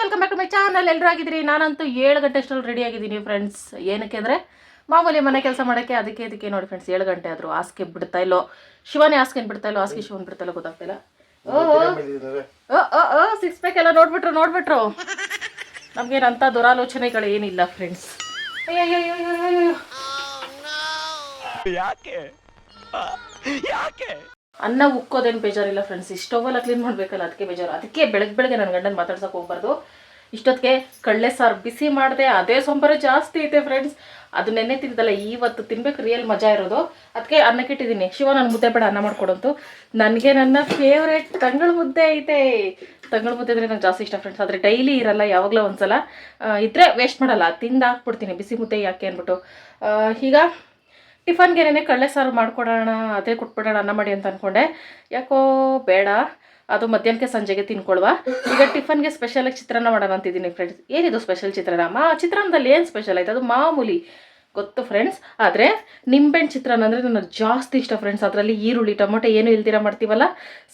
Welcome back to my channel ಎಲ್ಲರೂ ಆಗಿದ್ರಿ ನಾನಂತೂ ಏಳು ಗಂಟೆ ಅಷ್ಟರಲ್ಲಿ ರೆಡಿ ಆಗಿದ್ದೀನಿ ಫ್ರೆಂಡ್ಸ್ ಏನಕ್ಕೆ ಅಂದರೆ ಮಾಮೂಲಿ ಮನೆ ಕೆಲಸ ಮಾಡೋಕ್ಕೆ ಅದಕ್ಕೆ ಇದಕ್ಕೆ ನೋಡಿ ಫ್ರೆಂಡ್ಸ್ ಏಳು ಗಂಟೆ ಆದರೂ ಹಾಸಿಗೆ ಬಿಡ್ತಾ ಇಲ್ಲೋ. ಶಿವನೇ ಹಾಸಿಗೆ ಬಿಡ್ತಾ ಇಲ್ಲೋ? ಹಾಸಿಗೆ ಶಿವನ್ ಬಿಡ್ತಾ ಇಲ್ಲೋ ಗೊತ್ತಾಗ್ತಿಲ್ಲ ಓ ಓ ಸಿಕ್ಸ್ ಪ್ಯಾಕ್ ಎಲ್ಲ ನೋಡ್ಬಿಟ್ರು ನೋಡ್ಬಿಟ್ರು. ನಮಗೇನಂಥ ದುರಾಲೋಚನೆಗಳು ಏನಿಲ್ಲ ಫ್ರೆಂಡ್ಸ್ ಯಾಕೆ ಯಾಕೆ ಅನ್ನ ಉಕ್ಕೋದೇನು ಬೇಜಾರಿಲ್ಲ ಫ್ರೆಂಡ್ಸ್ ಇಷ್ಟೊವೆಲ್ಲ ಕ್ಲೀನ್ ಮಾಡಬೇಕಲ್ಲ, ಅದಕ್ಕೆ ಬೇಜಾರು. ಅದಕ್ಕೆ ಬೆಳಗ್ಗೆ ಬೆಳಗ್ಗೆ ನನ್ನ ಗಂಡನ ಮಾತಾಡ್ಸಕ್ಕೆ ಹೋಗ್ಬಾರ್ದು. ಇಷ್ಟೊತ್ತಿಗೆ ಕಡಲೆ ಸಾರು ಬಿಸಿ ಮಾಡಿದೆ, ಅದೇ ಸೊಂಬರ ಜಾಸ್ತಿ ಐತೆ ಫ್ರೆಂಡ್ಸ್ ಅದು ನೆನ್ನೆ ತಿಂದಲ್ಲ ಇವತ್ತು ತಿನ್ಬೇಕು ರಿಯಲ್ ಮಜಾ ಇರೋದು. ಅದಕ್ಕೆ ಅನ್ನಕ್ಕೆ ಇಟ್ಟಿದ್ದೀನಿ. ಶಿವ, ನಾನು ಮುದ್ದೆ ಬೇಡ, ಅನ್ನ ಮಾಡ್ಕೊಡಂತು. ನನಗೆ ನನ್ನ ಫೇವ್ರೇಟ್ ತಂಗಳ ಮುದ್ದೆ ಐತೆ. ತಂಗಳ ಮುದ್ದೆ ಅಂದರೆ ನಂಗೆ ಜಾಸ್ತಿ ಇಷ್ಟ ಫ್ರೆಂಡ್ಸ್ ಆದರೆ ಡೈಲಿ ಇರಲ್ಲ, ಯಾವಾಗಲೂ ಒಂದ್ಸಲ. ಸಲ ಇದ್ರೆ ವೇಸ್ಟ್ ಮಾಡಲ್ಲ, ತಿಂದು ಹಾಕ್ಬಿಡ್ತೀನಿ, ಬಿಸಿ ಮುದ್ದೆ ಯಾಕೆ ಅಂದ್ಬಿಟ್ಟು. ಈಗ ಟಿಫನ್ಗೆ ಏನೇ ಕಳ್ಳೆ ಸಾರು ಮಾಡ್ಕೊಡೋಣ, ಅದೇ ಕೊಟ್ಬಿಡೋಣ, ಅನ್ನ ಮಾಡಿ ಅಂತ ಅಂದ್ಕೊಂಡೆ ಯಾಕೋ ಬೇಡ, ಅದು ಮಧ್ಯಾಹ್ನಕ್ಕೆ ಸಂಜೆಗೆ ತಿನ್ಕೊಳ್ವ. ಈಗ ಟಿಫನ್ಗೆ ಸ್ಪೆಷಲಾಗಿ ಚಿತ್ರಾನ್ನ ಮಾಡೋಣ ಅಂತಿದ್ದೀನಿ ಫ್ರೆಂಡ್ಸ್ ಏನಿದು ಸ್ಪೆಷಲ್ ಚಿತ್ರಾನ್ನ? ಮಾ, ಚಿತ್ರಾನ್ನದಲ್ಲಿ ಏನು ಸ್ಪೆಷಲ್ ಆಯ್ತು? ಅದು ಮಾಮೂಲಿ ಗೊತ್ತು ಫ್ರೆಂಡ್ಸ್ ಆದರೆ ನಿಂಬೆಹಣ್ಣು ಚಿತ್ರಾನ್ನ ಅಂದರೆ ನನಗೆ ಜಾಸ್ತಿ ಇಷ್ಟ ಫ್ರೆಂಡ್ಸ್ ಅದರಲ್ಲಿ ಈರುಳ್ಳಿ, ಟೊಮೊಟೊ ಏನು ಇಲ್ದಿರ ಮಾಡ್ತೀವಲ್ಲ?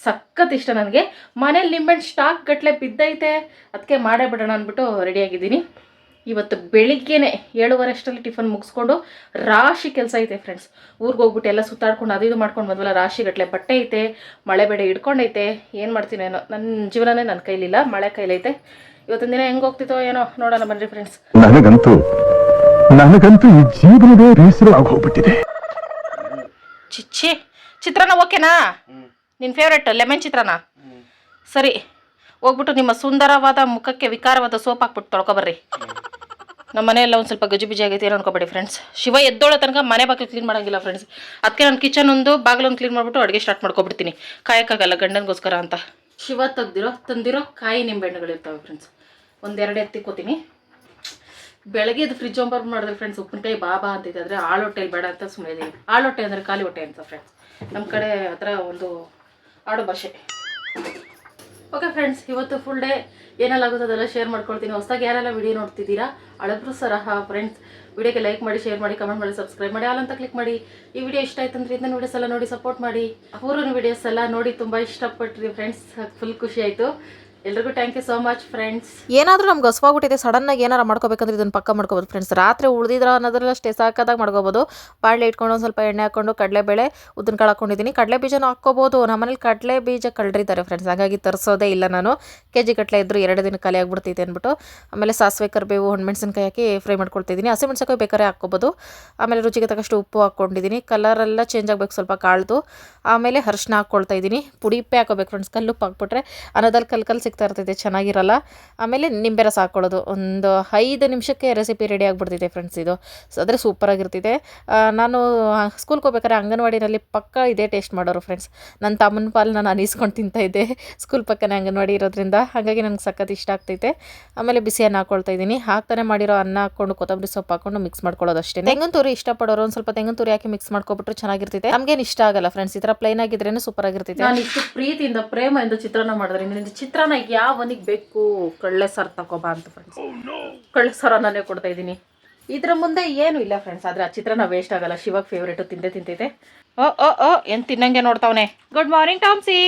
ಸಖತ್ ಇಷ್ಟ ನನಗೆ. ಮನೇಲಿ ನಿಂಬೆಹಣ್ಣು ಸ್ಟಾಕ್ ಗಟ್ಟಲೆ ಬಿದ್ದೈತೆ. ಅದಕ್ಕೆ ಮಾಡೇ ಬಿಡೋಣ ಅಂದ್ಬಿಟ್ಟು ರೆಡಿಯಾಗಿದ್ದೀನಿ ಇವತ್ತು ಬೆಳಿಗ್ಗೆನೆ ಏಳುವರೆ ಅಷ್ಟರಲ್ಲಿ ಟಿಫನ್ ಮುಗಿಸ್ಕೊಂಡು ರಾಶಿ ಕೆಲಸ ಐತೆ ಫ್ರೆಂಡ್ಸ್ ಊರಿಗೆ ಹೋಗ್ಬಿಟ್ಟು ಎಲ್ಲ ಸುತ್ತಾಡ್ಕೊಂಡು ಅದು ಇದು ಮಾಡ್ಕೊಂಡು ಬಂದ್ವಲ್ಲ ರಾಶಿ ಗಟ್ಟಲೆ ಬಟ್ಟೆ ಐತೆ ಮಳೆ ಬೇಡ ಹಿಡ್ಕೊಂಡೈತೆ ಏನು ಮಾಡ್ತೀನೇನೋ ನನ್ನ ಜೀವನನೇ ನನ್ನ ಕೈಲಿಲ್ಲ ಮಳೆ ಕೈಲೈತೆ. ಇವತ್ತಿನ ದಿನ ಹೆಂಗೆ ಹೋಗ್ತಿತ್ತೋ ಏನೋ ನೋಡೋಣ ಬನ್ರಿ ಫ್ರೆಂಡ್ಸ್ ನನಗಂತೂ ನನಗಂತೂ ಈ ಜೀವನವೇ ಬೇಸರವಾಗಿ ಹೋಗ್ಬಿಟ್ಟಿದೆ. ಚಿಚ್ಚಿ ಚಿತ್ರಾನ್ನ ಓಕೆನಾ? ನಿನ್ನ ಫೇವ್ರೆಟ್ ಲೆಮನ್ ಚಿತ್ರಾನ್ನ? ಸರಿ ಹೋಗ್ಬಿಟ್ಟು ನಿಮ್ಮ ಸುಂದರವಾದ ಮುಖಕ್ಕೆ ವಿಕಾರವಾದ ಸೋಪ್ ಹಾಕ್ಬಿಟ್ಟು ತೊಳ್ಕೊಬರ್ರಿ ನಮ್ಮ ಮನೆಯೆಲ್ಲ ಒಂದು ಸ್ವಲ್ಪ ಗಜಿ ಬಿಜಿ ಆಗೈತೆ, ಏನು ಅನ್ಕೋಬೇಡಿ ಫ್ರೆಂಡ್ಸ್ ಶಿವ ಎದ್ದೋಳ ತನಕ ಮನೆ ಬಾಗಿಲು ಕ್ಲೀನ್ ಮಾಡಂಗಿಲ್ಲ ಫ್ರೆಂಡ್ಸ್ ಅದಕ್ಕೆ ನಾನು ಕಿಚನ್ ಒಂದು ಬಾಗಿಲೊಂದು ಕ್ಲೀನ್ ಮಾಡಿಬಿಟ್ಟು ಅಡುಗೆ ಸ್ಟಾರ್ಟ್ ಮಾಡ್ಕೊಬಿಡ್ತೀನಿ. ಕಾಯಕ್ಕಾಗಲ್ಲ, ಗಂಡನಿಗೋಸ್ಕರ ಅಂತ. ಶಿವ ತೆಗ್ದಿರೋ, ತಂದಿರೋ ಕಾಯಿ ನಿಂಬೆಹಣ್ಣುಗಳಿರ್ತವೆ ಫ್ರೆಂಡ್ಸ್ ಒಂದೆರಡು ಎತ್ತಿಕೋತೀನಿ ಬೆಳಗ್ಗೆ ಇದು ಫ್ರಿಜ್ ಓಪನ್ ಮಾಡಿದ್ರೆ ಫ್ರೆಂಡ್ಸ್ ಉಪ್ಪಿನಕಾಯಿ ಬಾಬಾ ಅಂತ ಆದರೆ ಆಳು ಹೊಟ್ಟೆಲಿ ಬೇಡ ಅಂತ ಸುಮ್ಮನೆ ಇದೆ ಆಳು ಹೊಟ್ಟೆ ಅಂದರೆ ಖಾಲಿ ಹೊಟ್ಟೆ ಅಂತ ಫ್ರೆಂಡ್ಸ್ ನಮ್ಮ ಕಡೆ ಆ ಥರ ಒಂದು ಆಡು ಭಾಷೆ ಓಕೆ ಫ್ರೆಂಡ್ಸ್ ಇವತ್ತು ಫುಲ್ ಡೇ ಏನೆಲ್ಲ ಆಗುತ್ತೋ ಅದೆಲ್ಲ ಶೇರ್ ಮಾಡ್ಕೊಳ್ತೀನಿ. ಹೊಸದಾಗಿ ಯಾರೆಲ್ಲ ವಿಡಿಯೋ ನೋಡ್ತಿದ್ದೀರಾ ಹಳಬ್ರು ಸರಹ ಫ್ರೆಂಡ್ಸ್ ವಿಡಿಯೋಗೆ ಲೈಕ್ ಮಾಡಿ ಶೇರ್ ಮಾಡಿ ಕಮೆಂಟ್ ಮಾಡಿ ಸಬ್ಸ್ಕ್ರೈಬ್ ಮಾಡಿ ಅಂತ ಕ್ಲಿಕ್ ಮಾಡಿ. ಈ ವಿಡಿಯೋ ಇಷ್ಟ ಆಯ್ತು ಅಂದ್ರೆ ಇದನ್ನ ವಿಡಿಯೋಸ್ ಎಲ್ಲ ನೋಡಿ ಸಪೋರ್ಟ್ ಮಾಡಿ. ಅಪೂರ್ವನ ವಿಡಿಯೋಸ್ ಎಲ್ಲ ನೋಡಿ ತುಂಬ ಇಷ್ಟಪಟ್ರಿ ಫ್ರೆಂಡ್ಸ್ ಫುಲ್ ಖುಷಿ ಆಯಿತು. ಎಲ್ರಿಗೂ thank you so much friends ಏನಾದರೂ ನಮ್ಗೆ ಹಸ್ವಾಗ್ಬಿಟ್ಟಿದೆ ಸಡನ್ನಾಗಿ ಏನಾರ ಮಾಡ್ಕೋಬೇಕಂದ್ರೆ ಇದನ್ನ ಪಕ್ಕ ಮಾಡ್ಕೋಬಹುದು ಫ್ರೆಂಡ್ಸ್ ರಾತ್ರಿ ಉಳಿದಿದ್ರ ಅನ್ನೋದ್ರಲ್ಲ ಅಷ್ಟೇ ಸಾಕಾದಾಗ ಮಾಡ್ಕೋಬಹುದು ಬಾಳೆ ಇಟ್ಕೊಂಡು ಒಂದು ಸ್ವಲ್ಪ ಎಣ್ಣೆ ಹಾಕೊಂಡು ಕಡಲೆಬೇಳೆ ಉದ್ದಿನಕಾಳು ಹಾಕೊಂಡಿದ್ದೀನಿ ಕಡಲೆ ಬೀಜನೂ ಹಾಕೋಬಹುದು ನಮ್ಮನೇಲಿ ಕಡಲೆ ಬೀಜ ಕಳ್ರಿದ್ದಾರೆ ಫ್ರೆಂಡ್ಸ್ ಹಾಗಾಗಿ ತರಿಸೋದೇ ಇಲ್ಲ ನಾನು. ಕೆ ಜಿ ಕಟ್ಲೆ ಇದ್ದರೂ ಎರಡು ದಿನ ಖಾಲಿ ಆಗ್ಬಿಡ್ತೈತೆ ಅಂದ್ಬಿಟ್ಟು. ಆಮೇಲೆ ಸಾಸಿವೆ ಕರಿಬೇವು ಹಣ್ಣುಮೆಣಸಿನ್ಕಾಯಿ ಹಾಕಿ ಫ್ರೈ ಮಾಡ್ಕೊಳ್ತಿದ್ದೀನಿ ಹಸಿಮೆಣ್ಸಿನ್ಕಾಯಿ ಬೇಕಾದ್ರೆ ಹಾಕೋಬಹುದು ಆಮೇಲೆ ರುಚಿಗೆ ತಕ್ಕಷ್ಟು ಉಪ್ಪು ಹಾಕ್ಕೊಂಡಿದ್ದೀನಿ ಎಲ್ಲ ಚೇಂಜ್ ಆಗಬೇಕು ಸ್ವಲ್ಪ ಕಾಳ್ದು. ಆಮೇಲೆ ಅರ್ಶಿನ ಹಾಕ್ಕೊಳ್ತಾ ಇದ್ದೀನಿ ಪುಡಿಪ್ಪೆ ಹಾಕೋಬೇಕು ಫ್ರೆಂಡ್ಸ್ ಕಲ್ಲುಪ್ಪು ಹಾಕ್ಬಿಟ್ರೆ ಅನ್ನೋದಲ್ಲಿ ಕಲ್ಲು ಕಲ್ಲು ಸಿಗ್ತಾ ಇರ್ತೈತೆ ಚೆನ್ನಾಗಿರಲ್ಲ. ಆಮೇಲೆ ನಿಂಬೆ ರಸ ಹಾಕ್ಕೊಳ್ಳೋದು ಒಂದು ಐದು ನಿಮಿಷಕ್ಕೆ ರೆಸಿಪಿ ರೆಡಿ ಆಗಿಬಿಡ್ತೈತೆ ಫ್ರೆಂಡ್ಸ್ ಇದು. ಸೊ ಆದರೆ ಸೂಪರಾಗಿರ್ತಿದೆ ಆ, ನಾನು ಸ್ಕೂಲ್ಗೆ ಹೋಗ್ಬೇಕಾದ್ರೆ ಅಂಗನವಾಡಿನಲ್ಲಿ ಪಕ್ಕ ಇದೇ ಟೇಸ್ಟ್ ಮಾಡೋರು ಫ್ರೆಂಡ್ಸ್ ನನ್ನ ತಮ್ಮನ ಪಾಲು ನಾನು ಅನಿಸ್ಕೊಂಡು ತಿಂತಾ ಇದ್ದೆ. ಸ್ಕೂಲ್ ಪಕ್ಕನೇ ಅಂಗನವಾಡಿ ಇರೋದ್ರಿಂದ. ಹಾಗಾಗಿ ನನಗೆ ಸಖತ್ ಇಷ್ಟ ಆಗ್ತೈತೆ. ಆಮೇಲೆ ಬಿಸಿ ಅನ್ನ ಹಾಕ್ಕೊಳ್ತಾ ಇದ್ದೀನಿ. ಹಾಕ್ತಾನೆ ಮಾಡಿರೋ ಅನ್ನ ಹಾಕ್ಕೊಂಡು ಕೊತ್ತಂಬರಿ ಸೊಪ್ಪು ಹಾಕೊಂಡು ಮಿಕ್ಸ್ ಮಾಡ್ಕೊಳ್ಳೋದು ಅಷ್ಟೇ ತೆಂಗಿನ ತುರಿ ಇಷ್ಟಪಡೋರು ಒಂದು ಸ್ವಲ್ಪ ತೆಂಗಿನ ತುರಿ ಹಾಕಿ ಮಿಕ್ಸ್ ಮಾಡ್ಕೊಬಿಟ್ರೆ ಚೆನ್ನಾಗಿರ್ತೈತೆ ನಮಗೇನು ಇಷ್ಟ ಆಗಲ್ಲ ಫ್ರೆಂಡ್ಸ್ ಈ ಥರ ಪ್ಲೈನ್ ಆಗಿದ್ರೇನು ಸೂಪರ್ ಆಗಿರ್ತೈತೆ ನಾನು ಇಷ್ಟು ಪ್ರೀತಿಯಿಂದ ಪ್ರೇಮದಿಂದ ಚಿತ್ರಾನ್ನ ಮಾಡಿದ್ರೆ ನಿನ್ನ ಚಿತ್ರಾನ್ನ ಯಾವನಿಗೆ ಬೇಕು ಕಳ್ಳೆ ಸಾರು ತಗೋಬಾ ಅಂತ ಫ್ರೆಂಡ್ಸ್ ಕಳ್ಳೆ ಸಾರು ನಾನೇ ಕೊಡ್ತಾ ಇದ್ದೀನಿ. ಇದ್ರ ಮುಂದೆ ಏನು ಇಲ್ಲ ಫ್ರೆಂಡ್ಸ್ ಆದ್ರೆ ಆ ಚಿತ್ರಾನ್ನ ವೇಸ್ಟ್ ಆಗಲ್ಲ. ಶಿವಾಗ ಫೇವ್ರೇಟು ತಿಂದೆ ತಿಂತೈತೆ ಓ ಓ ಓ ಏನ್ ತಿನ್ನಂಗೆ ನೋಡ್ತಾವನೆ? ಗುಡ್ ಮಾರ್ನಿಂಗ್ ಟಾಮ್ಸಿ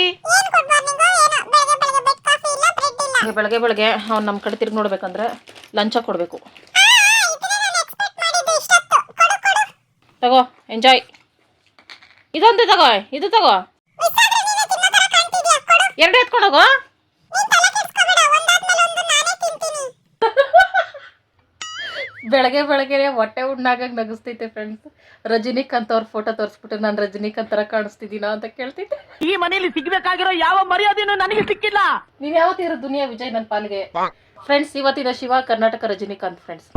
ಬೆಳಗ್ಗೆ ಬೆಳಗ್ಗೆ ಅವ್ನು ನಮ್ಮ ಕಡೆ ತಿರ್ಗಿ ನೋಡ್ಬೇಕಂದ್ರೆ ಲಂಚ ಕೊಡಬೇಕು. ತಗೋ ಎಂಜಾಯ್ ಇದೊಂದು ತಗೋ ಇದು ತಗೋ. ಎರಡು ಎತ್ಕೊಂಡೋಗೋ ಬೆಳಗ್ಗೆ ಬೆಳಗ್ಗೆ ಹೊಟ್ಟೆ ಉಣ್ಣಾಗ ನಗಿಸ್ತೈತೆ ಫ್ರೆಂಡ್ಸ್ ರಜನಿಕಾಂತ್ ಅವ್ರ ಫೋಟೋ ತೋರಿಸ್ಬಿಟ್ಟು ನಾನು ರಜನಿಕಾಂತ್ ತರ ಕಾಣಿಸ್ತಿದ್ದೀನಾ ಅಂತ ಕೇಳ್ತಿದ್ದೆ. ಈ ಮನೆಯಲ್ಲಿ ಸಿಗ್ಬೇಕಾಗಿರೋ ಯಾವ ಮರ್ಯಾದೆನು ನನಗೆ ಸಿಕ್ಕಿಲ್ಲ. ನೀವ್ ಯಾವತ್ತಿರೋ ದುನಿಯಾ ವಿಜಯ್ ನನ್ನ ಪಾಲಿಗೆ? ಫ್ರೆಂಡ್ಸ್ ಇವತ್ತಿನ ಶಿವ ಕರ್ನಾಟಕ ರಜನಿಕಾಂತ್ ಫ್ರೆಂಡ್ಸ್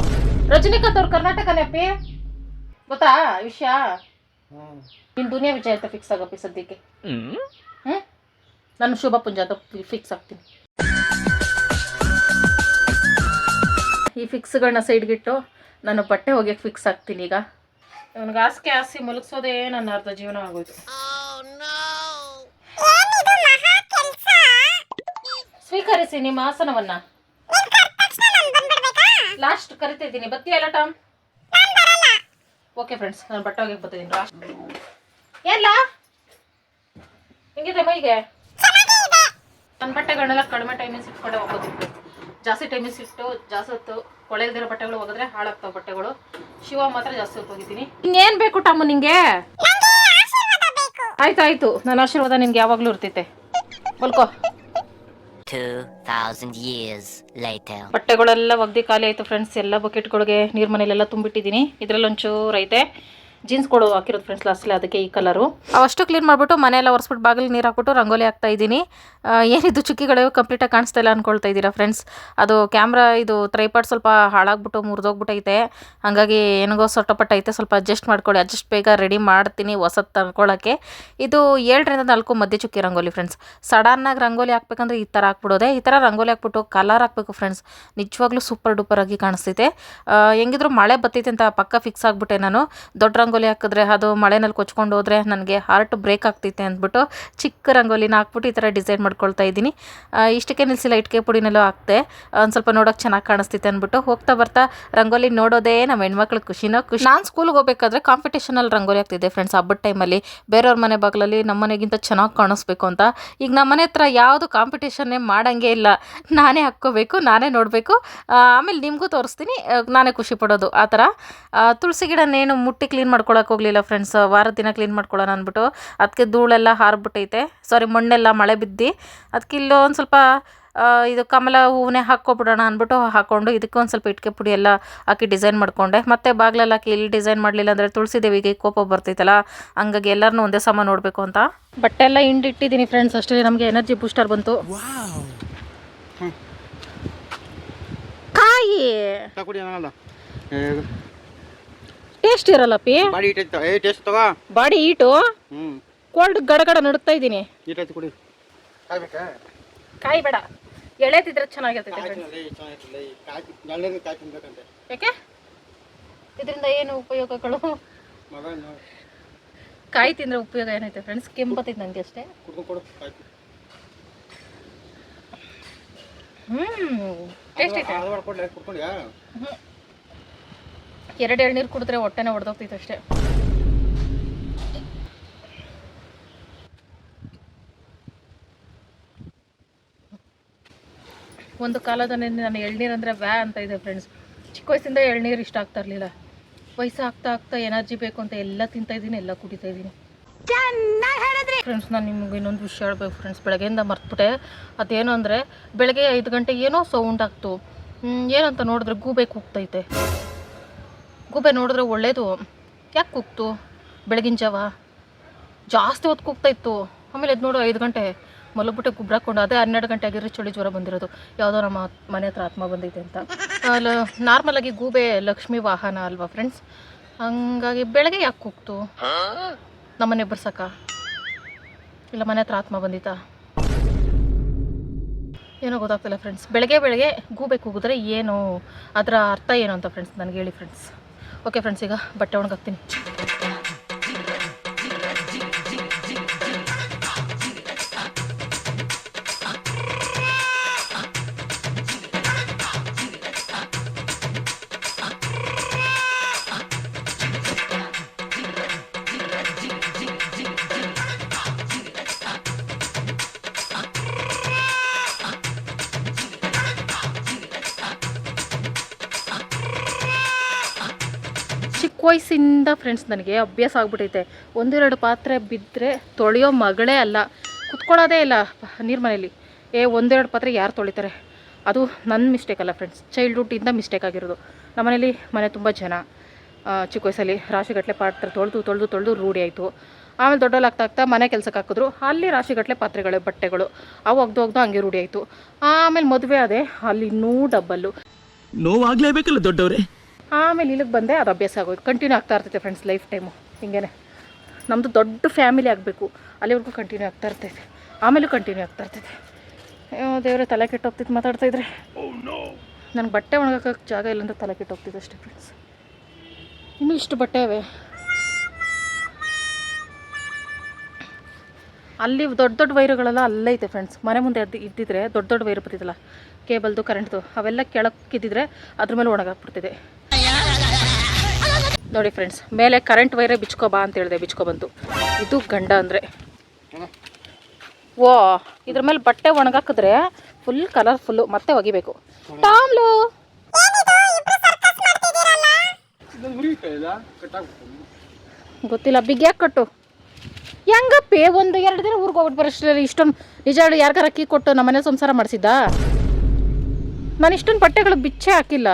ರಜನಿಕಾಂತ್ ಅವ್ರ ಕರ್ನಾಟಕ ನೆಪಿ ಗೊತ್ತಾ ವಿಷಯ? ನಿನ್ ದುನಿಯಾ ವಿಜಯ್ ಅಂತ ಫಿಕ್ಸ್ ಆಗಪ್ಪಿ ಸದ್ಯಕ್ಕೆ. ಹ್ಮ್? ನಾನು ಶುಭ ಪುಂಜ ಅಂತ ಫಿಕ್ಸ್ ಆಗ್ತೀನಿ. ಈ ಫಿಕ್ಸ್ಗಳನ್ನ ಸೈಡ್ಗಿಟ್ಟು ನಾನು ಬಟ್ಟೆ ಹೋಗ್ಯಕ್ಕೆ ಫಿಕ್ಸ್ ಆಗ್ತೀನಿ ಈಗ. ನನಗೆ ಹಾಸಿಗೆ ಹಾಸಿ ಮುಲಗಿಸೋದೇ ನನ್ನ ಅರ್ಧ ಜೀವನ ಆಗೋಯ್ತು. ಸ್ವೀಕರಿಸಿ ನಿಮ್ಮ ಆಸನವನ್ನ. ಲಾಸ್ಟ್ ಕರಿತಿದ್ದೀನಿ. ಬತ್ತೀಯಲ್ಲ ಟಾಮ್? ಓಕೆ ಫ್ರೆಂಡ್ಸ್ ನಾನು ಬಟ್ಟೆ ಹೋಗಿ ಬರ್ತಿದ್ದೀನಿ. ಲಾಸ್ಟ್ ಎಲ್ಲ ಹೆಂಗಿದೆ ಮೈಗೆ? ನನ್ನ ಬಟ್ಟೆಗಳನ್ನೆಲ್ಲ ಕಡಿಮೆ ಟೈಮಿಂಗ್ ಇಟ್ಕೊಂಡೆ ಹೋಗೋದಿತ್ತು. ಜಾಸ್ತಿ ಟೈಮಿಂಗ್ಸ್ ಇಟ್ಟು ಜಾಸ್ತಿ ಹೊತ್ತು ಕೊಳೆಲ್ದಿರೋ ಬಟ್ಟೆಗಳು ಹೋಗಿದ್ರೆ ಹಾಳಾಗ್ತಾವೆ ಬಟ್ಟೆಗಳು. ಶಿವ ಮಾತ್ರ ಜಾಸ್ತಿ ಹೊತ್ತು ಹೋಗಿದ್ದೀನಿ. ಇನ್ನೇನು ಬೇಕು ಟಮ್ಮ ನಿಂಗೆ? ಆಯ್ತು ಆಯ್ತು. ನನ್ನ ಆಶೀರ್ವಾದ ನಿನ್ಗೆ ಯಾವಾಗಲೂ ಇರ್ತೈತೆ. ಬಲ್ಕೋ. 2,000 years later. ಬಟ್ಟೆಗಳೆಲ್ಲ ಒಗ್ದಿ ಖಾಲಿ ಆಯ್ತು ಫ್ರೆಂಡ್ಸ್ ಎಲ್ಲ ಬಕೆಟ್ಗಳಿಗೆ ನೀರ್ ಮನೇಲೆಲ್ಲ ತುಂಬಿಟ್ಟಿದ್ದೀನಿ. ಇದ್ರಲ್ಲಿ ಒಂಚೂರು ಐತೆ. ಜೀನ್ಸ್ಗಳು ಹಾಕಿರೋದು ಫ್ರೆಂಡ್ಸ್ ಲಾಸ್ಟಲ್ಲಿ ಅದಕ್ಕೆ ಈ ಕಲರು ಅಷ್ಟು ಕ್ಲೀನ್ ಮಾಡಿಬಿಟ್ಟು ಮನೆಯೆಲ್ಲ ಒರೆಸ್ಬಿಟ್ಟು ಬಾಗಿಲು ನೀರು ಹಾಕ್ಬಿಟ್ಟು ರಂಗೋಲಿ ಹಾಕ್ತಾ ಇದ್ದೀನಿ. ಏನಿದು ಚುಕ್ಕಿಗಳು ಕಂಪ್ಲೀಟಾಗಿ ಕಾಣಿಸ್ತಾ ಇಲ್ಲ ಅಂದ್ಕೊಳ್ತಾ ಇದ್ದೀರಾ ಫ್ರೆಂಡ್ಸ್ ಅದು ಕ್ಯಾಮ್ರಾ ಇದು ಟ್ರೈಪಾಡ್ ಸ್ವಲ್ಪ ಹಾಳಾಗ್ಬಿಟ್ಟು ಮುರಿದೋಗ್ಬಿಟ್ಟೈತೆ ಹಾಗಾಗಿ ಏನಗೋ ಸೊಟ್ಟಪಟ್ಟ ಐತೆ ಸ್ವಲ್ಪ ಅಡ್ಜಸ್ಟ್ ಮಾಡ್ಕೊಳ್ಳಿ. ಅಡ್ಜಸ್ಟ್ ಬೇಗ ರೆಡಿ ಮಾಡ್ತೀನಿ ಹೊಸದು ತಗೊಳ್ಳೋಕ್ಕೆ ಇದು ಏಳರಿಂದ ನಾಲ್ಕು ಮಧ್ಯೆ ಚುಕ್ಕಿ ರಂಗೋಲಿ ಫ್ರೆಂಡ್ಸ್ ಸಡನ್ನಾಗಿ ರಂಗೋಲಿ ಹಾಕ್ಬೇಕಂದ್ರೆ ಈ ಥರ ಹಾಕ್ಬಿಡೋದೆ. ಈ ಥರ ರಂಗೋಲಿ ಹಾಕ್ಬಿಟ್ಟು ಕಲರ್ ಹಾಕ್ಬೇಕು ಫ್ರೆಂಡ್ಸ್ ನಿಜವಾಗ್ಲೂ ಸೂಪರ್ ಡೂಪರ್ ಆಗಿ ಕಾಣಿಸ್ತೈತೆ. ಹೆಂಗಿದ್ರು ಮಳೆ ಬತ್ತೈತೆ ಅಂತ ಪಕ್ಕ ಫಿಕ್ಸ್ ಆಗಿಬಿಟ್ಟೆ ನಾನು. ದೊಡ್ಡ ರಂಗೋಲಿ ಹಾಕಿದ್ರೆ ಅದು ಮಳೆನಲ್ಲಿ ಕೊಚ್ಕೊಂಡು ಹೋದರೆ ನನಗೆ ಹಾರ್ಟ್ ಬ್ರೇಕ್ ಆಗ್ತೈತೆ ಅಂದ್ಬಿಟ್ಟು ಚಿಕ್ಕ ರಂಗೋಲಿನ ಹಾಕ್ಬಿಟ್ಟು ಈ ಥರ ಡಿಸೈನ್ ಮಾಡ್ಕೊಳ್ತಾ ಇದ್ದೀನಿ. ಇಷ್ಟಕ್ಕೆ ನಿಲ್ಲಿಸಿಲ್ಲ ಇಟ್ಕೆ ಪುಡಿನಲ್ಲೂ ಹಾಕ್ತೆ ಒಂದು ಸ್ವಲ್ಪ ನೋಡೋಕೆ ಚೆನ್ನಾಗಿ ಕಾಣಿಸ್ತೈತೆ ಅಂದ್ಬಿಟ್ಟು ಹೋಗ್ತಾ ಬರ್ತಾ ರಂಗೋಲಿ ನೋಡೋದೇ ನಮ್ಮ ಹೆಣ್ಮಕ್ಳು ಖುಷಿನೋ ಖುಷಿ. ನಾನು ಸ್ಕೂಲ್ಗೆ ಹೋಗ್ಬೇಕಾದ್ರೆ ಕಾಂಪಿಟೇಷನಲ್ಲಿ ರಂಗೋಲಿ ಆಗ್ತಿದ್ದೆ ಫ್ರೆಂಡ್ಸ್ ಹಬ್ಬದ ಟೈಮಲ್ಲಿ ಬೇರೆಯವ್ರ ಮನೆ ಬಾಗಿಲಲ್ಲಿ ನಮ್ಮ ಮನೆಗಿಂತ ಚೆನ್ನಾಗಿ ಕಾಣಿಸ್ಬೇಕು ಅಂತ. ಈಗ ನಮ್ಮ ಮನೆ ಹತ್ರ ಯಾವುದು ಕಾಂಪಿಟೇಷನ್ನೇ ಮಾಡೋಂಗೆ ಇಲ್ಲ. ನಾನೇ ಹಾಕ್ಕೋಬೇಕು, ನಾನೇ ನೋಡಬೇಕು. ಆಮೇಲೆ ನಿಮಗೂ ತೋರಿಸ್ತೀನಿ, ನಾನೇ ಖುಷಿ ಪಡೋದು. ಆ ಥರ. ತುಳಸಿ ಗಿಡನೇನು ಮುಟ್ಟಿ ಕ್ಲೀನ್ ಮಾಡ್ಕೊಳಕ್ಕೆ ಹೋಗಲಿಲ್ಲ ಫ್ರೆಂಡ್ಸ್ ವಾರದ ದಿನ ಕ್ಲೀನ್ ಮಾಡ್ಕೊಳ್ಳೋಣ ಅಂದ್ಬಿಟ್ಟು ಅದಕ್ಕೆ ಧೂಳೆಲ್ಲ ಹಾರ್ಬಿಟ್ಟೈತೆ. ಸಾರಿ ಮಣ್ಣೆಲ್ಲ ಮಳೆ ಬಿದ್ದು. ಅದಕ್ಕೆ ಇಲ್ಲೋ ಒಂದು ಸ್ವಲ್ಪ ಇದು ಕಮಲ ಹೂವನ್ನೇ ಹಾಕ್ಕೊಬಿಡೋಣ ಅಂದ್ಬಿಟ್ಟು ಹಾಕ್ಕೊಂಡು ಇದಕ್ಕೆ ಒಂದು ಸ್ವಲ್ಪ ಇಟ್ಕೆ ಪುಡಿ ಎಲ್ಲ ಹಾಕಿ ಡಿಸೈನ್ ಮಾಡಿಕೊಂಡೆ. ಮತ್ತೆ ಬಾಗ್ಲಲ್ಲಿ ಹಾಕಿ ಇಲ್ಲಿ ಡಿಸೈನ್ ಮಾಡಲಿಲ್ಲ ಅಂದರೆ ತುಳಸಿ ದೇವಿಗೆ ಕೋಪ ಬರ್ತೈತಲ್ಲ ಹಂಗಾಗಿ ಎಲ್ಲರನ್ನೂ ಒಂದೇ ಸಮ ನೋಡಬೇಕು ಅಂತ. ಬಟ್ಟೆ ಎಲ್ಲ ಹಿಂಡಿಟ್ಟಿದ್ದೀನಿ ಫ್ರೆಂಡ್ಸ್ ಅಷ್ಟೇ ನಮಗೆ ಎನರ್ಜಿ ಬೂಸ್ಟರ್ ಬಂತು. ಕಾಯಿ. ಟೇಸ್ಟ್ ಇರಲ್ಲ ಪಿ. ಬಾಡಿ ಇಟ್ಟೈತೆ ಏ ಟೇಸ್ಟ್ ತಗೋ. ಬಾಡಿ ಕೋಲ್ಡ್ ಗಡಗಡ ನಡುತ್ತಾ ಇದ್ದೀನಿ. ಇಟ್ಟೈತೆ ಕುಡಿ. ಕಾಯ್ಬೇಕಾ? ಕಾಯಿ ಬೇಡ ಎಳೆತಿದ್ರೆ ಚೆನ್ನಾಗಿರ್ತೈತೆ friends. ಕಾಯ್ತಿನಲ್ಲಿ ಚೆನ್ನಾಗಿರ್ತಲ್ಲ ಈ ಕಾಯಿ ನಳ್ಳಗೆ ಕಾಯಿ ತಿನ್ಬೇಕಂತೆ ಯಾಕೆ ಇದರಿಂದ ಏನು ಉಪಯೋಗಗಳು? ಮಗ ಕಾಯಿ ತಿಂದ್ರೆ ಉಪಯೋಗ ಏನೈತೆ ಫ್ರೆಂಡ್ಸ್ ಕೆಂಪತ್ತೈತೆ ನನಗೆ ಅಷ್ಟೇ. ಕುಡ್ಕೊಂಡು ಕೊಡು ಕಾಯಿ ಹ್ಮ್. ಟೇಸ್ಟ್ ಐತೆ. ಅದು ಮಾಡ್ಕೊಡ್ಲಿ ಕುಡ್ಕೊಂಡ್ಯಾ? ಎರಡು ಎರಡು ನೀರು ಕುಡಿದ್ರೆ ಹೊಟ್ಟೆನೇ ಹೊಡೆದೋಗ್ತಿತ್ತು ಅಷ್ಟೇ. ಒಂದು ಕಾಲದಲ್ಲಿ ನಾನು ಎಳ್ನೀರು ಅಂದರೆ ವ್ಯಾ ಅಂತ ಇದೆ ಫ್ರೆಂಡ್ಸ್ ಚಿಕ್ಕ ವಯಸ್ಸಿಂದ ಎಳ್ನೀರು ಇಷ್ಟ ಆಗ್ತಾ ಇರಲಿಲ್ಲ. ವಯಸ್ಸು ಆಗ್ತಾ ಆಗ್ತಾ ಎನರ್ಜಿ ಬೇಕು ಅಂತ ಎಲ್ಲ ತಿಂತಾ ಇದ್ದೀನಿ ಎಲ್ಲ ಕುಡಿತಾ ಇದ್ದೀನಿ. ಫ್ರೆಂಡ್ಸ್ ನಾನು ನಿಮ್ಗೆ ಇನ್ನೊಂದು ವಿಷಯ ಹೇಳ್ಬೇಕು ಫ್ರೆಂಡ್ಸ್ ಬೆಳಗ್ಗೆಯಿಂದ ಮರ್ತ್ಬಿಟ್ಟೆ. ಅದೇನು ಅಂದರೆ ಬೆಳಗ್ಗೆ ಐದು ಗಂಟೆಗೆ ಏನೋ ಸೌಂಡ್ ಆಗ್ತು. ಏನಂತ ನೋಡಿದ್ರೆ ಗೂಬೇಕು ಕೂಗ್ತೈತೆ ಗೂಬೆ ನೋಡಿದ್ರೆ ಒಳ್ಳೇದು. ಯಾಕೆ ಕೂಗ್ತು? ಬೆಳಗಿನ ಜಾವ? ಜಾಸ್ತಿ ಹೊತ್ತು ಕೂಗ್ತಾ ಇತ್ತು. ಆಮೇಲೆ ಅದು ನೋಡು, ಐದು ಗಂಟೆ ಮಲಗ್ಬಿಟ್ಟೆ ಗುಬ್ರಾಕೊಂಡು ಅದೇ ಹನ್ನೆರಡು ಗಂಟೆ ಆಗಿರೋ ಚಳಿ ಜ್ವರ ಬಂದಿರೋದು. ಯಾವುದೋ ನಮ್ಮ ಮನೆ ಹತ್ರ ಆತ್ಮ ಬಂದೈತೆ ಅಂತ. ನಾರ್ಮಲಾಗಿ ಗೂಬೆ ಲಕ್ಷ್ಮಿ ವಾಹನ ಅಲ್ವಾ ಫ್ರೆಂಡ್ಸ್ ಹಂಗಾಗಿ ಬೆಳಗ್ಗೆ ಯಾಕೆ ಕೂಗ್ತು? ನಮ್ಮನೆ ಬರ್ಸಕ್ಕ? ಇಲ್ಲ, ಮನೆ ಹತ್ರ ಆತ್ಮ ಬಂದಿತ್ತಾ? ಏನೋ ಗೊತ್ತಾಗ್ತಿಲ್ಲ ಫ್ರೆಂಡ್ಸ್ ಬೆಳಗ್ಗೆ ಬೆಳಗ್ಗೆ ಗೂಬೆ ಕೂಗಿದ್ರೆ ಏನು? ಅದರ ಅರ್ಥ ಏನು ಅಂತ ಫ್ರೆಂಡ್ಸ್ ನನಗೆ ಹೇಳಿ ಫ್ರೆಂಡ್ಸ್ ಓಕೆ ಫ್ರೆಂಡ್ಸ್ ಈಗ ಬಟ್ಟೆ ಒಣಗಾಕ್ತೀನಿ. ಚಿಕ್ಕ ವಯಸ್ಸಿಂದ ಫ್ರೆಂಡ್ಸ್ ನನಗೆ ಅಭ್ಯಾಸ ಆಗ್ಬಿಟ್ಟೈತೆ ಒಂದೆರಡು ಪಾತ್ರೆ ಬಿದ್ದರೆ ತೊಳೆಯೋ ಮಗಳೇ ಅಲ್ಲ. ಕುತ್ಕೊಳ್ಳೋದೇ ಇಲ್ಲ ನೀರು ಮನೇಲಿ. ಏ, ಒಂದೆರಡು ಪಾತ್ರೆ ಯಾರು ತೊಳಿತಾರೆ? ಅದು ನನ್ನ ಮಿಸ್ಟೇಕ್ ಅಲ್ಲ ಫ್ರೆಂಡ್ಸ್ ಚೈಲ್ಡ್ಹುಡ್ಡಿಂದ ಮಿಸ್ಟೇಕ್ ಆಗಿರೋದು. ನಮ್ಮನೇಲಿ ಮನೆ ತುಂಬ ಜನ. ಚಿಕ್ಕ ವಯಸ್ಸಲ್ಲಿ ರಾಶಿಗಟ್ಟಲೆ ಪಾತ್ರೆ ತೊಳೆದು ತೊಳೆದು ತೊಳೆದು ರೂಢಿ ಆಯಿತು. ಆಮೇಲೆ ದೊಡ್ಡಲ್ಲಿ ಆಗ್ತಾ ಆಗ್ತಾ ಮನೆ ಕೆಲಸಕ್ಕೆ ಹಾಕಿದ್ರು. ಅಲ್ಲಿ ರಾಶಿಗಟ್ಟಲೆ ಪಾತ್ರೆಗಳು, ಬಟ್ಟೆಗಳು ಅವು ಒಗ್ದು ಒಗ್ದು ಹಂಗೆ ರೂಢಿ ಆಯಿತು. ಆಮೇಲೆ ಮದುವೆ ಅದೇ ಅಲ್ಲಿ ಇನ್ನೂ ಡಬ್ಬಲ್ಲು ನೋವಾಗಲೇಬೇಕಲ್ಲ ದೊಡ್ಡವ್ರೆ? ಆಮೇಲೆ ಇಲ್ಲಿಗೆ ಬಂದೆ ಅದು ಅಭ್ಯಾಸ ಆಗೋಯ್ತು. ಕಂಟಿನ್ಯೂ ಆಗ್ತಾ ಇರ್ತೈತೆ ಫ್ರೆಂಡ್ಸ್ ಲೈಫ್ ಟೈಮು ಹಿಂಗೇನೆ. ನಮ್ಮದು ದೊಡ್ಡ ಫ್ಯಾಮಿಲಿ ಆಗಬೇಕು. ಅಲ್ಲಿವರೆಗೂ ಕಂಟಿನ್ಯೂ ಆಗ್ತಾ ಇರ್ತೈತೆ. ಆಮೇಲೂ ಕಂಟಿನ್ಯೂ ಆಗ್ತಾ ಇರ್ತೈತೆ. ದೇವರ, ತಲೆ ಕೆಟ್ಟೋಗ್ತಿತ್ತು ಮಾತಾಡ್ತಾ ಇದ್ರೆ. ನನಗೆ ಬಟ್ಟೆ ಒಣಗಕ್ಕೆ ಜಾಗ ಇಲ್ಲಂದ್ರೆ ತಲೆ ಕೆಟ್ಟೋಗ್ತಿದೆ ಅಷ್ಟೇ ಫ್ರೆಂಡ್ಸ್ ಇನ್ನೂ ಇಷ್ಟು ಬಟ್ಟೆ ಅವೆ. ಅಲ್ಲಿ ದೊಡ್ಡ ದೊಡ್ಡ ವೈರುಗಳೆಲ್ಲ ಅಲ್ಲೇ ಐತೆ ಫ್ರೆಂಡ್ಸ್ ಮನೆ ಮುಂದೆ ಅದು ಇದ್ದಿದ್ರೆ ದೊಡ್ಡ ದೊಡ್ಡ ವೈರು ಬರ್ತಿದ್ದಲ್ಲ ಕೇಬಲ್ದು ಕರೆಂಟ್ದು ಅವೆಲ್ಲ ಕೆಳಕ್ಕಿದ್ದಿದ್ರೆ ಅದ್ರ ಮೇಲೆ ಒಣಗಾಕ್ಬಿಡ್ತಿದೆ ನೋಡಿ ಫ್ರೆಂಡ್ಸ್ ಮೇಲೆ ಕರೆಂಟ್ ವೈರೇ ಬಿಚ್ಕೋ ಬಾ ಅಂತ ಹೇಳಿದೆ, ಬಿಚ್ಕೊ ಬಂತು ಇದು ಗಂಡ ಅಂದರೆ. ಓ, ಇದ್ರ ಮೇಲೆ ಬಟ್ಟೆ ಒಣಗಾಕಿದ್ರೆ ಫುಲ್ ಕಲರ್ಫುಲ್ಲು ಮತ್ತೆ ಒಗಿಬೇಕು. ಟಾಮ್ಲು! ಗೊತ್ತಿಲ್ಲ ಮುರಿಯುತ್ತೆ ಯಾಕೆ ಕಟ್ಟು? ಹೆಂಗಪ್ಪಿ, ಒಂದು ಎರಡು ದಿನ ಊರಿಗೆ ಹೋಗ್ಬಿಟ್ಟು ಬರೋಷ್ಟರಲ್ಲಿ ಇಷ್ಟೊಂದು, ನಿಜ ಯಾರಿಗಾರ ಅಕ್ಕಿ ಕೊಟ್ಟು ನಮ್ಮನೆ ಸಂಸಾರ ಮಾಡಿಸಿದ್ದ? ನಾನು ಇಷ್ಟೊಂದು ಬಟ್ಟೆಗಳು ಬಿಚ್ಚೆ ಹಾಕಿಲ್ಲ.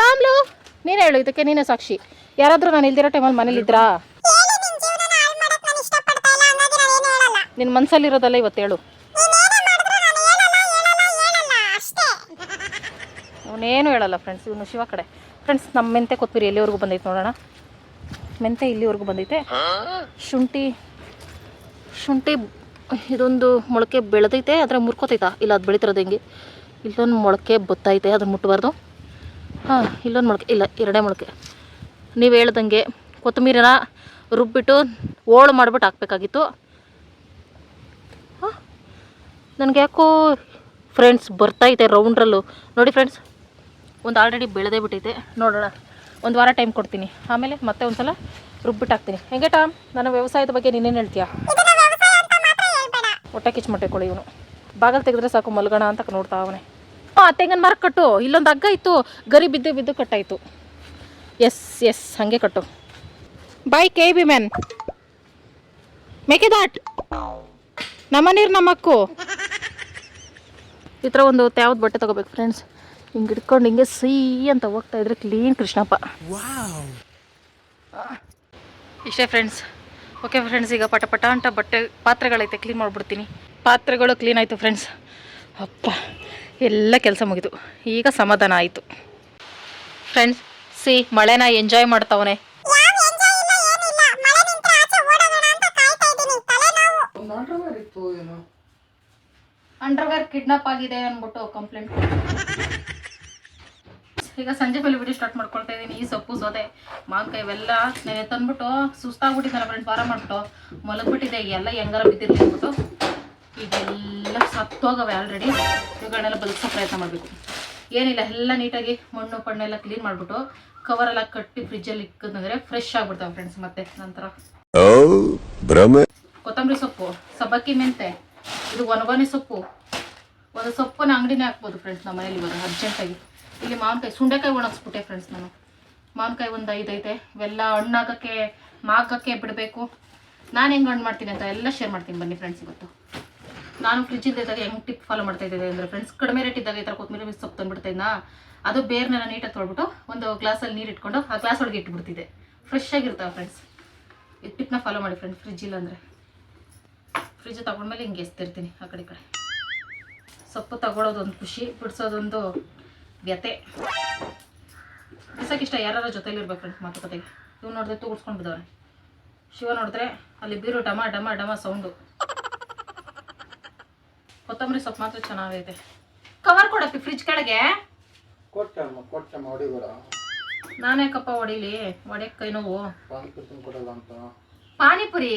ಟಾಮ್ಲು ನೀನು ಹೇಳು, ಇದಕ್ಕೆ ನೀನೇ ಸಾಕ್ಷಿ. ಯಾರಾದರೂ ನಾನು ಇಲ್ದಿರೋ ಟೈಮಲ್ಲಿ ಮನೇಲಿ ನಿನ್ ನಿನ್ನ ಮನಸ್ಸಲ್ಲಿರೋದಲ್ಲ ಇವತ್ತು ಹೇಳು. ಅವನೇನು ಹೇಳಲ್ಲ ಫ್ರೆಂಡ್ಸ್ ಇವನು ಶಿವ ಕಡೆ. ಫ್ರೆಂಡ್ಸ್ ನಮ್ಮ ಮೆಂತೆ ಕೊತ್ಮಿರಿ ಎಲ್ಲಿವರೆಗೂ ಬಂದೈತೆ ನೋಡೋಣ? ಮೆಂತೆ ಇಲ್ಲಿವರೆಗೂ ಬಂದೈತೆ. ಶುಂಠಿ ಶುಂಠಿ ಇದೊಂದು ಮೊಳಕೆ ಬೆಳೆದೈತೆ, ಆದರೆ ಮುರ್ಕೋತೈತಾ? ಇಲ್ಲ, ಅದು ಬೆಳೀತಿರೋದು ಹೆಂಗೆ? ಇಲ್ಲೊಂದು ಮೊಳಕೆ ಬತ್ತೈತೆ ಅದನ್ನು ಮುಟ್ಟಬಾರ್ದು ಹಾಂ ಇಲ್ಲೊಂದು ಮೊಳಕೆ ಇಲ್ಲ ಎರಡೇ ಮೊಳಕೆ. ನೀವು ಹೇಳ್ದಂಗೆ ಕೊತ್ತಂಬರಿನ ರುಬ್ಬಿಟ್ಟು ಓಳು ಮಾಡಿಬಿಟ್ಟು ಹಾಕ್ಬೇಕಾಗಿತ್ತು. ಹಾಂ ನನಗೆ ಯಾಕೋ ಫ್ರೆಂಡ್ಸ್ ಬರ್ತಾಯಿದೆ ರೌಂಡ್ರಲ್ಲು ನೋಡಿ ಫ್ರೆಂಡ್ಸ್ ಒಂದು ಆಲ್ರೆಡಿ ಬೆಳೆದೇ ಬಿಟ್ಟೈತೆ ನೋಡೋಣ ಒಂದು ವಾರ ಟೈಮ್ ಕೊಡ್ತೀನಿ. ಆಮೇಲೆ ಮತ್ತೆ ಒಂದು ಸಲ ರುಬ್ಬಿಟ್ಟು ಹಾಕ್ತೀನಿ. ಹೆಂಗೆ ಟಾಮ್ ನನ್ನ ವ್ಯವಸಾಯದ ಬಗ್ಗೆ ನೀನೇನು ಹೇಳ್ತೀಯಾ? ಹೊಟ್ಟೆ ಕಿಚ್ಚು ಮೊಟ್ಟೆಕೊಳ್ಳಿ ಇವನು. ಬಾಗಲ್ ತೆಗೆದ್ರೆ ಸಾಕು ಮಲ್ಗೋಣ ಅಂತ ನೋಡ್ತಾ ಅವನೇ. ತೆಂಗಿನ ಮರ ಕಟ್ಟು. ಇಲ್ಲೊಂದು ಹಗ್ಗ ಇತ್ತು. ಗರಿ ಬಿದ್ದು ಬಿದ್ದು ಕಟ್ಟಾಯಿತು. ಎಸ್ ಎಸ್ ಹಾಗೆ ಕಟ್ಟು. ಬೈ ಕೆ ಬಿ ಮ್ಯಾನ್ ಮೇಕೆ ದಾಟ್ ನಮ್ಮ ನೀರು ನಮ್ಮಕ್ಕು ಈ ಥರ ಒಂದು ಯಾವ್ದು ಬಟ್ಟೆ ತಗೋಬೇಕು ಫ್ರೆಂಡ್ಸ್ ಹಿಂಗೆ ಹಿಡ್ಕೊಂಡು ಹಿಂಗೆ ಸಿಹಿ ಅಂತ ಹೋಗ್ತಾ ಇದ್ರೆ ಕ್ಲೀನ್ ಕೃಷ್ಣಪ್ಪ. ಇಷ್ಟೇ ಫ್ರೆಂಡ್ಸ್ ಓಕೆ ಫ್ರೆಂಡ್ಸ್ ಈಗ ಪಟ ಪಟ ಅಂತ ಬಟ್ಟೆ ಪಾತ್ರೆಗಳೈತೆ ಕ್ಲೀನ್ ಮಾಡಿಬಿಡ್ತೀನಿ. ಪಾತ್ರೆಗಳು ಕ್ಲೀನ್ ಆಯಿತು ಫ್ರೆಂಡ್ಸ್ ಅಪ್ಪ. ಎಲ್ಲ ಕೆಲಸ ಮುಗಿದು. ಈಗ ಸಮಾಧಾನ ಆಯಿತು. ಫ್ರೆಂಡ್ಸ್ ಸಿ ಮಳೆನ ಎಂಜಾಯ್ ಮಾಡ್ತಾವನೆ. ಅಂಡರ್ವೇರ್ ಕಿಡ್ನಾಪ್ ಆಗಿದೆ ಅಂದ್ಬಿಟ್ಟು ಕಂಪ್ಲೇಂಟ್ ಈಗ ಸಂಜೆ ಮೇಲೆ ವಿಡಿಯೋ ಸ್ಟಾರ್ಟ್ ಮಾಡ್ಕೊಳ್ತಾ ಇದ್ದೀನಿ. ಈ ಸೊಪ್ಪು ಸೋದೆ ಮಾವಿನಕಾಯಿ ಇವೆಲ್ಲ ನೆನೆ ತಂದ್ಬಿಟ್ಟು ಸುಸ್ತಾಗ್ಬಿಟ್ಟಿದ್ದಾರೆ ಫ್ರೆಂಡ್ ವಾರ ಮಾಡ್ಬಿಟ್ಟು ಮಲಗ್ಬಿಟ್ಟಿದೆ. ಎಲ್ಲ ಹೆಂಗಾರ ಬಿದ್ದಿರ್ಲಿ ಅಂದ್ಬಿಟ್ಟು. ಇದೆಲ್ಲ ಸತ್ತೋಗವೆ ಆಲ್ರೆಡಿ ಇವುಗಳನ್ನೆಲ್ಲ ಬದುಕಿಸೋ ಪ್ರಯತ್ನ ಮಾಡಬೇಕು. ಏನಿಲ್ಲ ಎಲ್ಲ ನೀಟಾಗಿ ಮಣ್ಣು ಪಣ್ಣೆಲ್ಲ ಕ್ಲೀನ್ ಮಾಡಿಬಿಟ್ಟು ಕವರೆಲ್ಲ ಕಟ್ಟಿ ಫ್ರಿಜ್ಜಲ್ಲಿ ಇಕ್ಕಂದ್ರೆ ಫ್ರೆಶ್ ಆಗ್ಬಿಡ್ತಾವೆ ಫ್ರೆಂಡ್ಸ್ ಮತ್ತೆ ನಂತರ. ಕೊತ್ತಂಬರಿ ಸೊಪ್ಪು ಸಬ್ಬಕ್ಕಿ ಮೆಂತೆ ಇದು ಒಣಗೊನೆ ಸೊಪ್ಪು. ಒಂದು ಸೊಪ್ಪನ್ನ ಅಂಗಡಿನೇ ಹಾಕ್ಬೋದು ಫ್ರೆಂಡ್ಸ್ ನಮ್ಮ ಮನೇಲಿ ಇವಾಗ ಅರ್ಜೆಂಟಾಗಿ ಇಲ್ಲಿ ಮಾವಿನಕಾಯಿ ಸುಂಡೆಕಾಯಿ ಒಣಗಿಸ್ಬಿಟ್ಟೆ ಫ್ರೆಂಡ್ಸ್ ನಾನು. ಮಾವಿನಕಾಯಿ ಒಂದು ಐದೈತೆ ಐತೆ. ಇವೆಲ್ಲ ಹಣ್ಣಾಗಕ್ಕೆ ಮಾಕಕ್ಕೆ ಬಿಡಬೇಕು. ನಾನು ಹೆಂಗೆ ಹಣ್ಣು ಮಾಡ್ತೀನಿ ಅಂತ ಎಲ್ಲ ಶೇರ್ ಮಾಡ್ತೀನಿ ಬನ್ನಿ ಫ್ರೆಂಡ್ಸ್ ಇವತ್ತು. ನಾನು ಫ್ರಿಜ್ಜಿಂದ ಇದ್ದಾಗ ಹೆಂಗೆ ಟಿಪ್ ಫಾಲೋ ಮಾಡ್ತಾ ಇದ್ದೆ ಅಂದರೆ ಫ್ರೆಂಡ್ಸ್ ಕಡಿಮೆ ರೇಟ್ ಇದ್ದಾಗ ಈ ಥರ ಕೊತ್ತಂಬರಿ ಸೊಪ್ಪು ತಂದ್ಬಿಡ್ತಾ ಅದು ಬೇರ್ನೆಲ್ಲ ನೀಟಾಗಿ ತೊಳ್ಬಿಟ್ಟು ಒಂದು ಗ್ಲಾಸಲ್ಲಿ ನೀರು ಇಟ್ಕೊಂಡು ಆ ಗ್ಲಾಸ್ ಒಳಗೆ ಇಟ್ಬಿಡ್ತಿದ್ದೆ. ಫ್ರೆಶ್ ಆಗಿರ್ತಾವೆ ಫ್ರೆಂಡ್ಸ್ ಈ ಟಿಪ್ನ ಫಾಲೋ ಮಾಡಿ ಫ್ರೆಂಡ್ಸ್ ಫ್ರಿಜ್ ಇಲ್ಲ ಅಂದರೆ. ಫ್ರಿಜ್ ತಗೊಂಡ್ಮೇಲೆ ಹಿಂಗೆ ಎಸ್ತಿರ್ತೀನಿ ಆ ಕಡೆ ಕಡೆ. ಸೊಪ್ಪು ತಗೊಳ್ಳೋದೊಂದು ಖುಷಿ ಬಿಡಿಸೋದೊಂದು ವ್ಯತೆ ಬಿಸಕ್ಕಿಷ್ಟ ಯಾರ ಜೊತೆಲಿರ್ಬೇಕು ಫ್ರೆಂಡ್ಸ್ ಮಾತುಕತೆಗೆ. ಇವ್ ನೋಡಿದ್ರೆ ತೂಗಿಸ್ಕೊಂಡು ಬಿದ್ದವ್ರೆ ಶಿವ ನೋಡಿದ್ರೆ ಅಲ್ಲಿ ಬೀರು ಡಮ ಡಮ ಡಮ ಸೌಂಡು ಕೊತ್ತಂಬರಿ ಸೊಪ್ಪು ಮಾತ್ರ ಚೆನ್ನಾಗಿದೆ ಕವರ್ ಕೊಡಪ್ಪಿ ಫ್ರಿಜ್ ಕೆಳಗೆ. ಕೊಟ್ಟಮ್ಮ ಕೊಟ್ಟಮ್ಮ ಹೊಡಿಬೇಡ. ನಾನೇ ಕಪ್ಪ ಹೊಡಿಲಿ ಹೊಡೆಯಕ್ಕೆ ಕೈ ನೋವು. ಪಾನಿಪುರಿ ಕೊಡಲ್ಲ ಅಂತ. ಪಾನಿಪುರಿ?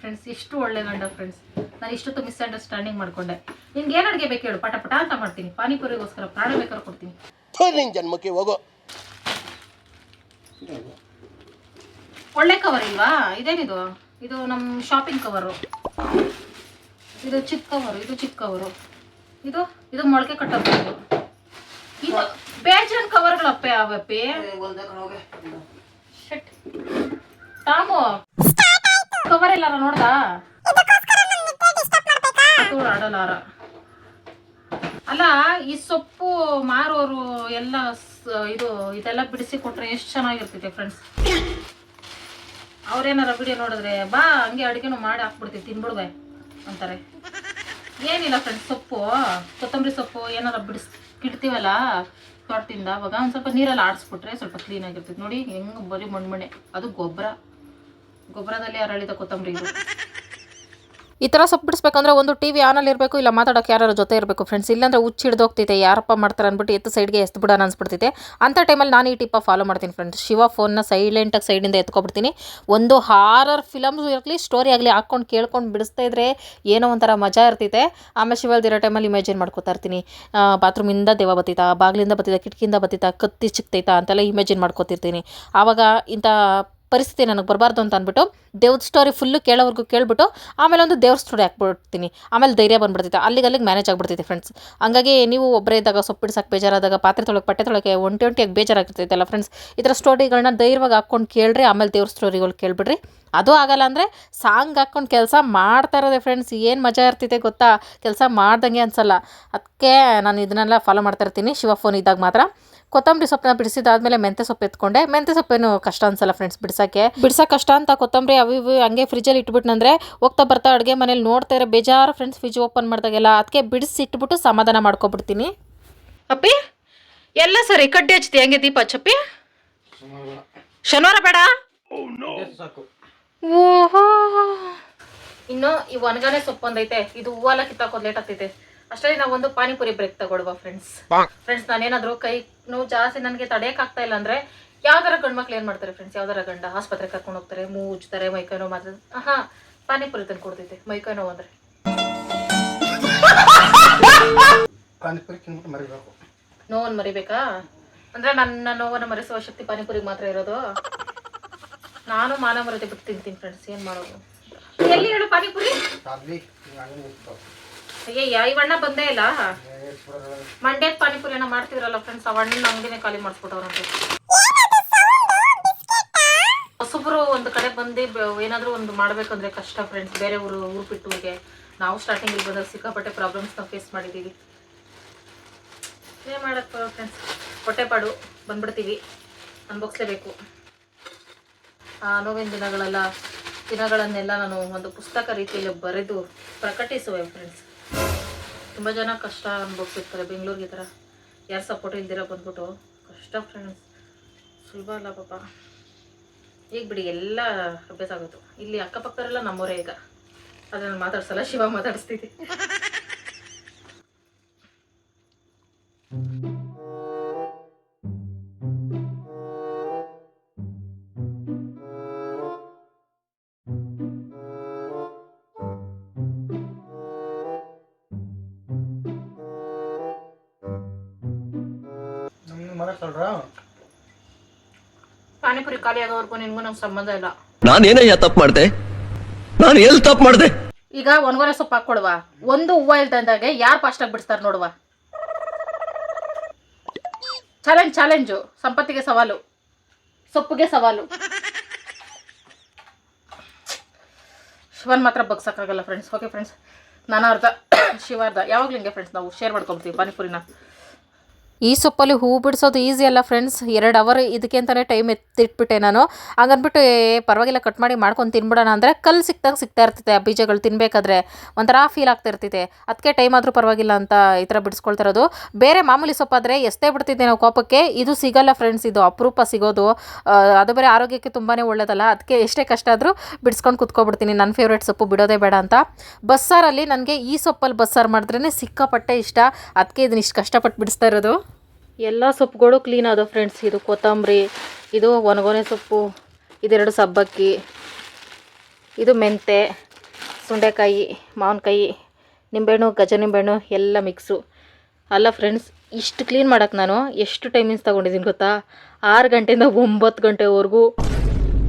ಫ್ರೆಂಡ್ಸ್ ಇಷ್ಟು ಒಳ್ಳೆ ಗಂಡ ಫ್ರೆಂಡ್ಸ್ ನಾನು ಇಷ್ಟೊತ್ತು ಮಿಸ್ಅಂಡರ್ಸ್ಟ್ಯಾಂಡಿಂಗ್ ಮಾಡ್ಕೊಂಡೆ. ನಿನ್ಗೆ ಏನು ಅಡುಗೆ ಬೇಕು ಹೇಳು ಪಟ ಪಟ ಅಂತ ಮಾಡ್ತೀನಿ. ಪಾನಿಪುರಿಗೋಸ್ಕರ ಪ್ರಾಣ ಬೇಕಾದ್ರೆ ಕೊಡ್ತೀನಿ. ನಿನ್ ಜನ್ಮಕ್ಕೆ ಹೋಗೋ. ಒಳ್ಳೆ ಕವರ್ ಇಲ್ವಾ? ಇದೇನಿದು? ಇದು ನಮ್ಮ ಶಾಪಿಂಗ್ ಕವರು ಇದು ಚಿಕ್ಕವರು ಇದು ಚಿಕ್ಕವರು. ಇದು ಇದು ಮೊಳಕೆ ಕಟ್ಟಬಹುದು ಇದು ಬೇಜನ್ ಕವರ್ಗಳಪ್ಪೆ ಅವಪ್ಪಿ ಶಟ್ ತಾಮು ಕವರ್ ಎಲ್ಲಾರ ನೋಡ್ದಾ? ಅದು ಆಡಲಾರ. ಅಲ್ಲ, ಈ ಸೊಪ್ಪು ಮಾರೋರು ಎಲ್ಲ ಇದು, ಇದೆಲ್ಲ ಬಿಡಿಸಿ ಕೊಟ್ರೆ ಎಷ್ಟು ಚೆನ್ನಾಗಿರ್ತೈತೆ ಫ್ರೆಂಡ್ಸ್ ಅವ್ರೇನಾರ ವಿಡಿಯೋ ನೋಡಿದ್ರೆ ಬಾ, ಹಂಗೆ ಅಡುಗೆನೂ ಮಾಡಿ ಹಾಕ್ಬಿಡ್ತೀವಿ, ತಿನ್ಬಿಡ್ವೆ. ಅಂತಾರೆ. ಏನಿಲ್ಲ ಫ್ರೆಂಡ್ಸ್ ಸೊಪ್ಪು, ಕೊತ್ತಂಬರಿ ಸೊಪ್ಪು ಏನಾರ ಬಿಡಿಸ್ ಕಿಡ್ತೀವಲ್ಲ ತೋಟದಿಂದ, ಅವಾಗ ಒಂದು ಸ್ವಲ್ಪ ನೀರಲ್ಲಿ ಆಡಿಸ್ಬಿಟ್ರೆ ಸ್ವಲ್ಪ ಕ್ಲೀನ್ ಆಗಿರ್ತೈತೆ. ನೋಡಿ ಹೆಂಗೆ ಬರೀ ಮಣ್ಣು ಮಣ್ಣೆ. ಅದು ಗೊಬ್ಬರ. ಗೊಬ್ಬರದಲ್ಲಿ ಅರಳಿದ ಕೊತ್ತಂಬರಿ ಇದು. ಈ ಥರ ಸೊಪ್ಪು ಒಂದು ಟಿ ವಿ ಆನಲ್ಲಿ ಇರಬೇಕು, ಇಲ್ಲ ಮಾತಾಡೋಕೆ ಯಾರು ಜೊತೆ ಇರಬೇಕು ಫ್ರೆಂಡ್ಸ್ ಇಲ್ಲಾಂದ್ರೆ ಹುಚ್ಚು ಹಿಡ್ದೋಗ್ತೈತೆ ಯಾರಪ್ಪ ಮಾಡ್ತಾರೆ ಅಂದ್ಬಿಟ್ಟು ಎತ್ತು ಸೈಡ್ಗೆ ಎತ್ತು ಬಿಡೋಣ ಅನ್ಸ್ಬಿಡ್ತೈತೆ ಅಂಥ ಟೈಮಲ್ಲಿ ನಾನು ಈ ಟಿಪ್ಪ ಫಾಲೋ ಮಾಡ್ತೀನಿ ಫ್ರೆಂಡ್ಸ್ ಶಿವ ಫೋನ್ನ ಸೈಲೆಂಟಾಗಿ ಸೈಡಿಂದ ಎತ್ಕೊಬಿಡ್ತೀನಿ. ಒಂದು ಹಾರರ್ ಫಿಲಮ್ಸ್ ಇರಲಿ ಸ್ಟೋರಿ ಆಗಲಿ ಹಾಕ್ಕೊಂಡು ಕೇಳ್ಕೊಂಡು ಬಿಡಿಸ್ತಾ ಇದ್ರೆ ಏನೋ ಒಂಥರ ಮಜಾ ಇರ್ತೈತೆ ಆಮೇಲೆ ಶಿವಲ್ದಿರೋ ಟೈಮಲ್ಲಿ ಇಮ್ಯಾಜಿನ್ ಮಾಡ್ಕೋತಾ ಇರ್ತೀನಿ. ಬಾತ್ರೂಮಿಂದ ದೇವ ಬತ್ತೈತ, ಬಾಗಿಲಿಂದ ಬತ್ತಿತಾ, ಕಿಟಕಿಯಿಂದ ಬತ್ತೈತ, ಕತ್ತಿ ಚಿಕ್ತೈತಾ ಅಂತೆಲ್ಲ ಇಮ್ಯಾಜಿನ್ ಮಾಡ್ಕೋತಿರ್ತೀನಿ. ಆವಾಗ ಇಂಥ ಪರಿಸ್ಥಿತಿ ನನಗೆ ಬರಬಾರ್ದು ಅಂತ ಅಂದ್ಬಿಟ್ಟು ದೇವ್ರ ಸ್ಟೋರಿ ಫುಲ್ಲು ಕೇಳೋವರೆಗೂ ಕೇಳ್ಬಿಟ್ಟು ಆಮೇಲೆ ಒಂದು ದೇವ್ರ ಸ್ಟೋರಿ ಹಾಕ್ಬಿಡ್ತೀನಿ. ಆಮೇಲೆ ಧೈರ್ಯ ಬಂದ್ಬಿಡ್ತೈತೆ. ಅಲ್ಲಿಗೆ ಅಲ್ಲಿಗೆ ಮ್ಯಾನೇಜ್ ಆಗಿಬಿಡ್ತೈತೆ ಫ್ರೆಂಡ್ಸ್ ಹಂಗಾಗಿ ನೀವು ಒಬ್ಬರೇ ಇದ್ದಾಗ ಸೊಪ್ಪು ಬೇಜಾರಾದಾಗ, ಪಾತ್ರೆ ತೊಳಕ್ಕೆ ಪಟ್ಟೆ ತೊಳಕ್ಕೆ ಒಂಟಿ ಒಂಟಿಯಾಗಿ ಬೇಜಾರಾಗಿರ್ತೈತಲ್ಲ ಫ್ರೆಂಡ್ಸ್ ಈ ಥರ ಸ್ಟೋರಿಗಳನ್ನ ಧೈರ್ಯವಾಗಿ ಹಾಕ್ಕೊಂಡು ಕೇಳ್ರಿ, ಆಮೇಲೆ ದೇವ್ರ ಸ್ಟೋರಿಗಳು ಕೇಳಿಬಿಡ್ರಿ. ಅದು ಆಗಲ್ಲ ಅಂದರೆ ಸಾಂಗ್ ಹಾಕ್ಕೊಂಡು ಕೆಲಸ ಮಾಡ್ತಾ ಇರೋದೆ ಫ್ರೆಂಡ್ಸ್ ಏನು ಮಜಾ ಇರ್ತೈತೆ ಗೊತ್ತಾ? ಕೆಲಸ ಮಾಡ್ದಂಗೆ ಅನ್ಸಲ್ಲ. ಅದಕ್ಕೆ ನಾನು ಇದನ್ನೆಲ್ಲ ಫಾಲೋ ಮಾಡ್ತಾ ಇರ್ತೀನಿ. ಶಿವ ಫೋನ್ ಇದ್ದಾಗ ಮಾತ್ರ. ಕೊತ್ತಂಬರಿ ಸೊಪ್ಪನ್ನ ಬಿಡಿಸಿದಾದ್ಮೇಲೆ ಮೆಂತೆ ಸೊಪ್ಪು ಎತ್ಕೊಂಡೆ. ಮೆಂತೆ ಸೊಪ್ಪೇನು ಕಷ್ಟ ಅನ್ಸಲ್ಲ ಫ್ರೆಂಡ್ಸ್ ಬಿಡಿಸೋಕೆ ಬಿಡ್ಸಕ್ಕೆ ಕಷ್ಟ ಅಂತ ಕೊತ್ತಂಬರಿ ಅವು ಇವು ಹಂಗೆ ಫ್ರಿಜ್ಜಲ್ಲಿ ಇಟ್ಬಿಟ್ನಂದ್ರೆ ಹೋಗ್ತಾ ಬರ್ತಾ ಅಡುಗೆ ಮನೇಲಿ ನೋಡ್ತಾ ಇರೋ ಬೇಜಾರು ಫ್ರೆಂಡ್ಸ್ ಫ್ರಿಜ್ ಓಪನ್ ಮಾಡಿದಾಗೆಲ್ಲ ಅದಕ್ಕೆ ಬಿಡಿಸಿ ಇಟ್ಬಿಟ್ಟು ಸಮಾಧಾನ ಮಾಡ್ಕೊಬಿಡ್ತೀನಿ. ಅಪ್ಪಿ ಎಲ್ಲ ಸರಿ ಕಡ್ಡಿ ಹಚ್ತಿ. ಹಂಗೆ ದೀಪ ಹಚ್ಚಪ್ಪಿ ಶನಿವಾರ ಬೇಡ? ಓಹೋ. ಇನ್ನು ಈ ಒಣಗಾನೆ ಸೊಪ್ಪು ಒಂದೈತೆ ಇದು ಹೂವೆಲ್ಲ ಕಿತ್ತಾಕೋದು ಲೇಟ್ ಆಗ್ತೈತೆ. ಅಷ್ಟರಲ್ಲಿ ನಾವು ಒಂದು ಪಾನಿಪುರಿ ಬ್ರೇಕ್ ತಗೊಳ್ಳುವ ಫ್ರೆಂಡ್ಸ್ ಫ್ರೆಂಡ್ಸ್ ನಾನೇನಾದ್ರೂ ಕೈ ನೋವು ಜಾಸ್ತಿ ನನಗೆ ತಡೆಯಕ್ ಆಗ್ತಾ ಇಲ್ಲ ಅಂದ್ರೆ ಯಾವ್ದಾರ ಗಂಡು ಮಕ್ಳು ಏನ್ ಮಾಡ್ತಾರೆ ಫ್ರೆಂಡ್ಸ್ ಯಾವ್ದಾರ ಗಂಡ ಆಸ್ಪತ್ರೆ ಕರ್ಕೊಂಡು ಹೋಗ್ತಾರೆ ಮೂಜ್ತಾರೆ ಮೈಕೈ ನೋವು ಮಾತ್ರ ಹಾ ಪಾನಿಪುರಿ ತಂದು ಕೊಡ್ತೈತೆ ಮೈಕೈ ನೋವು ಅಂದ್ರೆ. ಪಾನಿಪುರಿ ತಿನ್ಬಿಟ್ಟು ಮರಿಬೇಕು. ನೋವನ್ನು ಮರಿಬೇಕಾ? ಅಂದ್ರೆ ನನ್ನ ನೋವನ್ನು ಮರೆಸುವ ಶಕ್ತಿ ಪಾನಿಪುರಿ ಮಾತ್ರ ಇರೋದು. ನಾನು ಮಾನ ಮರತೆ ಬಿಟ್ಟು ತಿಂತೀನಿ ಫ್ರೆಂಡ್ಸ್ ಏನ್ ಮಾಡೋದು? ಎಲ್ಲಿ ಹೇಳು ಪಾನಿಪುರಿ? ಅಯ್ಯ ಈ ಅಣ್ಣ ಬಂದೇ ಇಲ್ಲ? ಮಂಡ್ಯ ಪಾನಿಪುರಿ ಏನೋ ಮಾಡ್ತಿದ್ರಲ್ಲ ಫ್ರೆಂಡ್ಸ್ ಆ ಅಣ್ಣನ ಅಂಗಡಿನೇ ಖಾಲಿ ಮಾಡಿಸ್ಬಿಟ್ಟವ್ರಂತೆ ಹೊಸಬ್ರು ಒಂದು ಕಡೆ ಬಂದು ಏನಾದ್ರು ಒಂದು ಮಾಡ್ಬೇಕಂದ್ರೆ ಕಷ್ಟ ಫ್ರೆಂಡ್ಸ್ ಬೇರೆ ಊರು ಊರು ಬಿಟ್ಟು ಹೋಗಿ ನಾವು ಸ್ಟಾರ್ಟಿಂಗ್ ಇಲ್ಲಿ ಬಂದಾಗ ಸಿಕ್ಕಾಪಟ್ಟೆ ಪ್ರಾಬ್ಲಮ್ಸ್ನ ಫೇಸ್ ಮಾಡಿದ್ದೀವಿ ಏನ್ ಮಾಡಕ್ ಫ್ರೆಂಡ್ಸ್ ಹೊಟ್ಟೆಪಾಡು ಬಂದ್ಬಿಡ್ತೀವಿ. ಅನ್ಬೋಗ್ಸ್ಲೇಬೇಕು ಆ, ನೋವಿನ ದಿನಗಳೆಲ್ಲ, ದಿನಗಳನ್ನೆಲ್ಲ ನಾನು ಒಂದು ಪುಸ್ತಕ ರೀತಿಯಲ್ಲಿ ಬರೆದು ಪ್ರಕಟಿಸುವೆ ಫ್ರೆಂಡ್ಸ್ ತುಂಬ ಜನ ಕಷ್ಟ ಅನುಭವಿಸಿರ್ತಾರೆ ಬೆಂಗಳೂರಿಗೆ ಥರ. ಯಾರು ಸಪೋರ್ಟ್ ಇಲ್ದಿರ ಬಂದ್ಬಿಟ್ಟು. ಕಷ್ಟ ಫ್ರೆಂಡ್ಸ್ ಸುಲಭ ಅಲ್ಲ ಪಾಪ. ಈಗ ಬಿಡಿ, ಎಲ್ಲ ಅಭ್ಯಾಸ ಆಗೋದು ಇಲ್ಲಿ ಅಕ್ಕಪಕ್ಕರೆಲ್ಲ ನಮ್ಮವರೇ ಈಗ. ಅದನ್ನು ನಾನು ಮಾತಾಡ್ಸಲ್ಲ, ಶಿವ ಮಾತಾಡಿಸ್ತಿದ್ದೆ. ಖಾಲಿ ಆಗೋವರೆಗೂ ನಿನ್ಗೂ ನಂಗೆ ಸಂಬಂಧ ಇಲ್ಲ. ನಾನೇನಯ್ಯ ತಪ್ಪು ಮಾಡ್ದೆ? ನಾನು ಎಲ್ಲಿ ತಪ್ಪು ಮಾಡ್ದೆ? ಈಗ ಒಣಗೊನೆ ಸೊಪ್ಪು ಹಾಕ್ಕೊಡುವ. ಒಂದು ಹೂವ ಇಲ್ದಂದಾಗೆ ಯಾರು ಫಾಸ್ಟಾಗಿ ಬಿಡಿಸ್ತಾರೆ ನೋಡುವ. ಚಾಲೆಂಜ್ ಚಾಲೆಂಜು ಸಂಪತ್ತಿಗೆ ಸವಾಲು. ಸೊಪ್ಪಿಗೆ ಸವಾಲು. ಶಿವನ್ ಮಾತ್ರ ಬಗ್ಸಕ್ಕಾಗಲ್ಲ ಫ್ರೆಂಡ್ಸ್ ಓಕೆ ಫ್ರೆಂಡ್ಸ್ ನಾನು ಅರ್ಧ ಶಿವ ಅರ್ಧ ಯಾವಾಗಲೂ ಹಿಂಗೆ ಫ್ರೆಂಡ್ಸ್ ನಾವು ಶೇರ್ ಮಾಡ್ಕೊಳ್ತೀವಿ ಪಾನಿಪುರಿನ. ಈ ಸೊಪ್ಪಲ್ಲಿ ಹೂ ಬಿಡಿಸೋದು ಈಸಿ ಅಲ್ಲ ಫ್ರೆಂಡ್ಸ್ ಎರಡು ಅವರ್ ಇದಕ್ಕೆ ಅಂತಲೇ ಟೈಮ್ ಎತ್ತಿಟ್ಬಿಟ್ಟೆ ನಾನು. ಹಂಗನ್ಬಿಟ್ಟು ಪರವಾಗಿಲ್ಲ ಕಟ್ ಮಾಡಿ ಮಾಡ್ಕೊಂಡು ತಿನ್ಬಿಡೋಣ. ಅಂದರೆ ಕಲ್ಲು ಸಿಕ್ತಾಗ ಸಿಗ್ತಾ ಇರ್ತೈತೆ ಆ ಬೀಜಗಳು ತಿನ್ಬೇಕಾದ್ರೆ. ಒಂಥರ ಫೀಲ್ ಆಗ್ತಾ ಇರ್ತೈತೆ ಅದಕ್ಕೆ ಟೈಮ್ ಆದರೂ ಪರವಾಗಿಲ್ಲ ಅಂತ ಈ ಥರ ಬಿಡಿಸ್ಕೊಳ್ತಾ ಇರೋದು ಬೇರೆ ಮಾಮೂಲಿ ಸೊಪ್ಪಾದರೆ ಎಷ್ಟೇ ಬಿಡ್ತಿದ್ದೆ ನಾವು ಕೋಪಕ್ಕೆ. ಇದು ಸಿಗಲ್ಲ ಫ್ರೆಂಡ್ಸ್ ಇದು ಅಪರೂಪ ಸಿಗೋದು. ಅದು ಬೇರೆ ಆರೋಗ್ಯಕ್ಕೆ ತುಂಬಾ ಒಳ್ಳೇದಲ್ಲ. ಅದಕ್ಕೆ ಎಷ್ಟೇ ಕಷ್ಟ ಆದರೂ ಬಿಡಿಸ್ಕೊಂಡು ಕುತ್ಕೊಬಿಡ್ತೀನಿ. ನನ್ನ ಫೇವ್ರೇಟ್ ಸೊಪ್ಪು ಬಿಡೋದೇ ಬೇಡ ಅಂತ. ಬಸ್ಸಾರಲ್ಲಿ ನನಗೆ ಈ ಸೊಪ್ಪಲ್ಲಿ ಬಸ್ಸಾರು ಮಾಡಿದ್ರೇ ಸಿಕ್ಕಾಪಟ್ಟೆ ಇಷ್ಟ. ಅದಕ್ಕೆ ಇದನ್ನ ಇಷ್ಟು ಕಷ್ಟಪಟ್ಟು ಬಿಡಿಸ್ತಾ ಇರೋದು. ಎಲ್ಲ ಸೊಪ್ಪುಗಳು ಕ್ಲೀನ್ ಆದವು ಫ್ರೆಂಡ್ಸ್ ಇದು ಕೊತ್ತಂಬರಿ, ಇದು ಒಣಗೊನೆ ಸೊಪ್ಪು, ಇದೆರಡು ಸಬ್ಬಕ್ಕಿ, ಇದು ಮೆಂತೆ, ಸುಂಡೆಕಾಯಿ, ಮಾವಿನಕಾಯಿ, ನಿಂಬೆಹಣ್ಣು, ಗಜ ನಿಂಬೆಹಣ್ಣು ಎಲ್ಲ ಮಿಕ್ಸು ಅಲ್ಲ ಫ್ರೆಂಡ್ಸ್ ಇಷ್ಟು ಕ್ಲೀನ್ ಮಾಡೋಕ್ಕೆ ನಾನು ಎಷ್ಟು ಟೈಮಿಂಗ್ಸ್ ತೊಗೊಂಡಿದ್ದೀನಿ ಗೊತ್ತಾ? ಆರು ಗಂಟೆಯಿಂದ ಒಂಬತ್ತು ಗಂಟೆವರೆಗೂ.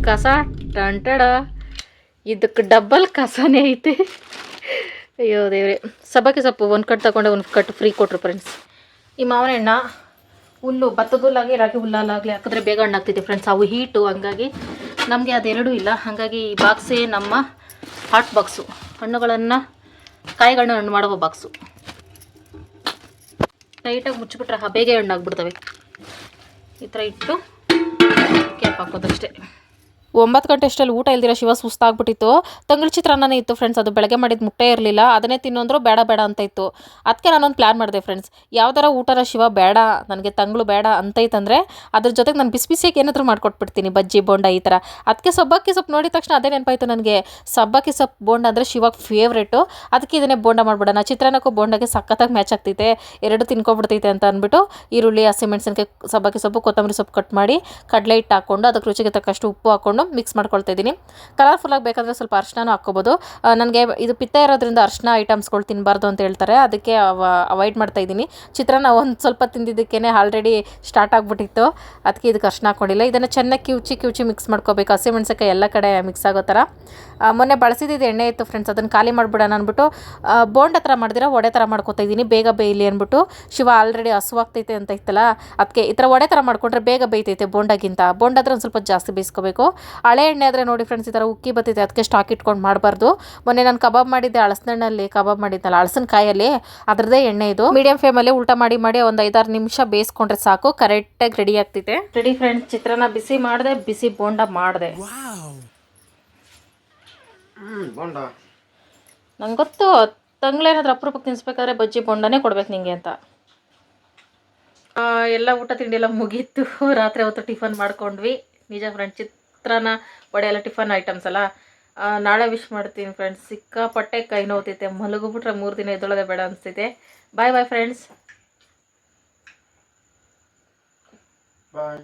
ಕಸ ಟಂಟಡ ಇದಕ್ಕೆ ಡಬ್ಬಲ್ ಕಸನೇ ಐತೆ. ಅಯ್ಯೋ ದೇವ್ರೆ. ಸಬ್ಬಕ್ಕಿ ಸೊಪ್ಪು ಒಂದು ಕಟ್ ತಗೊಂಡೆ, ಒಂದು ಕಟ್ ಫ್ರೀ ಕೊಟ್ಟರು ಫ್ರೆಂಡ್ಸ್ ಈ ಮಾವನ ಹುಲ್ಲು ಭತ್ತದ ಹುಲ್ಲಾಗಿ ರಾಗಿ ಹುಲ್ಲಲ್ಲಾಗಲಿ ಹಾಕಿದ್ರೆ ಬೇಗ ಹಣ್ಣಾಗ್ತಿದೆ ಫ್ರೆಂಡ್ಸ್ ಅವು ಹೀಟು ಹಂಗಾಗಿ ನಮಗೆ ಅದೆರಡೂ ಇಲ್ಲ. ಹಾಗಾಗಿ ಈ ಬಾಕ್ಸೇ ನಮ್ಮ ಹಾಟ್ ಬಾಕ್ಸು ಹಣ್ಣುಗಳನ್ನು, ಕಾಯಿಗಳನ್ನ ಹಣ್ಣು ಮಾಡುವ ಬಾಕ್ಸು ಟೈಟಾಗಿ ಮುಚ್ಚಿಬಿಟ್ರೆ ಹಬೇಗೆ ಬೇಗ ಹಣ್ಣಾಗ್ಬಿಡ್ತವೆ. ಈ ಥರ ಇಟ್ಟು ಕ್ಯಾಪ್ ಹಾಕೋದಷ್ಟೇ. ಒಂಬತ್ತು ಗಂಟೆ ಅಷ್ಟಲ್ಲಿ ಊಟ ಇಲ್ದಿರೋ ಶಿವ ಸುಸ್ತಾಗ್ಬಿಟ್ಟಿತ್ತು. ತಂಗ್ಳು ಚಿತ್ರಾನ್ನನೇ ಇತ್ತು ಫ್ರೆಂಡ್ಸ್ ಅದು ಬೆಳಗ್ಗೆ ಮಾಡಿದ ಮುಟ್ಟೆ ಇರಲಿಲ್ಲ. ಅದನ್ನೇ ತಿನ್ನೋಂದ್ರು ಬೇಡ ಬೇಡ ಅಂತ ಇತ್ತು. ಅದಕ್ಕೆ ನಾನೊಂದು ಪ್ಲ್ಯಾನ್ ಮಾಡಿದೆ ಫ್ರೆಂಡ್ಸ್ ಯಾವ್ದಾರ ಊಟರ ಶಿವ ಬೇಡ, ನನಗೆ ತಂಗಳು ಬೇಡ ಅಂತೈತಂದರೆ ಅದ್ರ ಜೊತೆಗೆ ನಾನು ಬಿಸಿ ಬಿಸಿಯಾಗಿ ಏನಾದರೂ ಮಾಡ್ಕೊಟ್ಬಿಡ್ತೀನಿ. ಬಜ್ಜಿ, ಬೋಂಡ ಈ ಥರ ಅದಕ್ಕೆ ಸಬ್ಬಕ್ಕಿ ಸೊಪ್ಪು ನೋಡಿದ ತಕ್ಷಣ ಅದೇ ನೆನಪಾಯಿತು ನನಗೆ. ಸಬ್ಬಕ್ಕಿ ಸೊಪ್ಪು ಬೋಂಡ ಅಂದರೆ ಶಿವಾಗ ಫೇವ್ರೇಟು ಅದಕ್ಕೆ ಇದನ್ನೇ ಬೋಂಡ ಮಾಡ್ಬಿಡೋಣ. ಚಿತ್ರಾನ್ನಕ್ಕೂ ಬೋಂಡಗೆ ಸಖತ್ತಾಗಿ ಮ್ಯಾಚ್ ಆಗ್ತೈತೆ. ಎರಡು ತಿನ್ಕೊಬಿಡ್ತೈತೆ ಅಂತ ಅಂದ್ಬಿಟ್ಟು ಈರುಳ್ಳಿ ಹಸಿಮೆಣಸಿನ್ಕಾಯಿ ಸಬ್ಬಕ್ಕಿ ಸೊಪ್ಪು, ಕೊತ್ತಂಬರಿ ಸೊಪ್ಪು ಕಟ್ ಮಾಡಿ ಕಡಲೆ ಹಿಟ್ಟು ಹಾಕ್ಕೊಂಡು ಅದಕ್ಕೆ ರುಚಿಗೆ ತಕ್ಕಷ್ಟು ಉಪ್ಪು ಹಾಕ್ಕೊಂಡು ಮಿಕ್ಸ್ ಮಾಡ್ಕೊಳ್ತಾ ಇದ್ದೀನಿ. ಕಲರ್ಫುಲ್ಲಾಗಿ ಬೇಕಾದರೆ ಸ್ವಲ್ಪ ಅರ್ಶನೂ ಹಾಕ್ಕೋಬೋದು. ನನಗೆ ಇದು ಪಿತ್ತ ಇರೋದ್ರಿಂದ ಅರ್ಶನ ಐಟಮ್ಸ್ಗಳು ತಿನ್ನಬಾರ್ದು ಅಂತ ಹೇಳ್ತಾರೆ. ಅದಕ್ಕೆ ಅವಾಯ್ಡ್ ಮಾಡ್ತಾ ಇದ್ದೀನಿ. ಚಿತ್ರಾನ್ನ ಒಂದು ಸ್ವಲ್ಪ ತಿಂದಿದ್ದಕ್ಕೇ ಆಲ್ರೆಡಿ ಸ್ಟಾರ್ಟ್ ಆಗಿಬಿಟ್ಟಿತ್ತು. ಅದಕ್ಕೆ ಇದಕ್ಕೆ ಅರ್ಶನ ಹಾಕ್ಕೊಂಡಿಲ್ಲ ಇದನ್ನು ಚೆನ್ನಾಗಿ ಕಿವುಚಿ ಕಿವುಚಿ ಮಿಕ್ಸ್ ಮಾಡ್ಕೋಬೇಕು. ಹಸಿಮೆಣ್ಸಕಾಯಿ ಎಲ್ಲ ಕಡೆ ಮಿಕ್ಸ್ ಆಗೋ ಥರ. ಮೊನ್ನೆ ಬಳಸಿದ್ದು ಎಣ್ಣೆ ಇತ್ತು ಫ್ರೆಂಡ್ಸ್ ಅದನ್ನು ಖಾಲಿ ಮಾಡಿಬಿಡೋಣ ಅಂದ್ಬಿಟ್ಟು ಬೋಂಡ್ ಥರ ಮಾಡಿದಿರ ಒಡೆ ಥರ ಮಾಡ್ಕೊತಾ ಇದ್ದೀನಿ. ಬೇಗ ಬೇಯಲಿ ಅಂದ್ಬಿಟ್ಟು ಶಿವ ಆಲ್ರೆಡಿ ಹಸುವಾಗ್ತೈತೆ ಅಂತ ಇತ್ತಲ್ಲ. ಅದಕ್ಕೆ ಈ ಥರ ಒಡೆ ಥರ ಮಾಡ್ಕೊಂಡ್ರೆ ಬೇಗ ಬೇಯ್ತೈತೆ ಬೋಂಡಾಗಿಂತ ಬೋಂಡಾದ್ರೆ ಒಂದು ಸ್ವಲ್ಪ ಜಾಸ್ತಿ ಬೇಯಿಸ್ಕೋಬೇಕು. ಹಳೆ ಎಣ್ಣೆ ಆದರೆ ನೋಡಿ ಫ್ರೆಂಡ್ಸ್ ಈ ಥರ ಉಕ್ಕಿ ಬತ್ತಿದೆ ಅದಕ್ಕೆ ಸ್ಟಾಕ್ ಇಟ್ಕೊಂಡು ಮಾಡಬಾರ್ದು. ಮೊನ್ನೆ ನಾನು ಕಬಾಬ್ ಮಾಡಿದ್ದೆ ಹಳಸಿನಣ್ಣಲ್ಲಿ ಕಬಾಬ್ ಮಾಡಿದ್ನಲ್ಲ ಹಳಸಿನ ಕಾಯಲ್ಲಿ ಅದರದ್ದೇ ಎಣ್ಣೆ ಇದು. ಮೀಡಿಯಂ ಫ್ಲೇಮಲ್ಲಿ ಊಟ ಮಾಡಿ ಮಾಡಿ ಒಂದು ಐದಾರು ನಿಮಿಷ ಬೇಯಿಸ್ಕೊಂಡ್ರೆ ಸಾಕು ಕರೆಕ್ಟಾಗಿ ರೆಡಿ ಆಗ್ತಿದೆ. ರೆಡಿ ಫ್ರೆಂಡ್ಸ್ ಚಿತ್ರಾನ್ನ ಬಿಸಿ ಮಾಡಿದೆ ಬಿಸಿ ಬೋಂಡ ಮಾಡಿದೆ. ನಂಗೆ ಗೊತ್ತು ತಂಗ್ಳೇನಾದ್ರೂ ಅಪರೂಪಕ್ಕೆ ತಿನ್ಸ್ಬೇಕಾದ್ರೆ ಬಜ್ಜಿ ಬೋಂಡನೇ ಕೊಡ್ಬೇಕು ನಿಂಗೆ ಅಂತ. ಆ, ಎಲ್ಲ ಊಟ ತಿಂಡಿ ಎಲ್ಲ ಮುಗೀತು ರಾತ್ರಿ ಹೊತ್ತು ಟಿಫನ್ ಮಾಡ್ಕೊಂಡ್ವಿ. ನಿಜ ಫ್ರೆಂಡ್ ಚಿತ್ರಾನ್ನ ವಡೆ ಟಿಫನ್ ಐಟಮ್ಸ್ ಅಲ್ಲ ನಾಳೆ ವಿಶ್ ಮಾಡ್ತೀನಿ ಫ್ರೆಂಡ್ಸ್ ಸಿಕ್ಕಾಪಟ್ಟೆ ಕೈ ನೋವುತ್ತೈತೆ ಮಲಗಿಬಿಟ್ರೆ ಮೂರು ದಿನ ಎದ್ದೊಳದೆ ಬೇಡ ಅನಿಸ್ತೈತೆ ಬಾಯ್ ಬಾಯ್ ಫ್ರೆಂಡ್ಸ್ ಬಾಯ್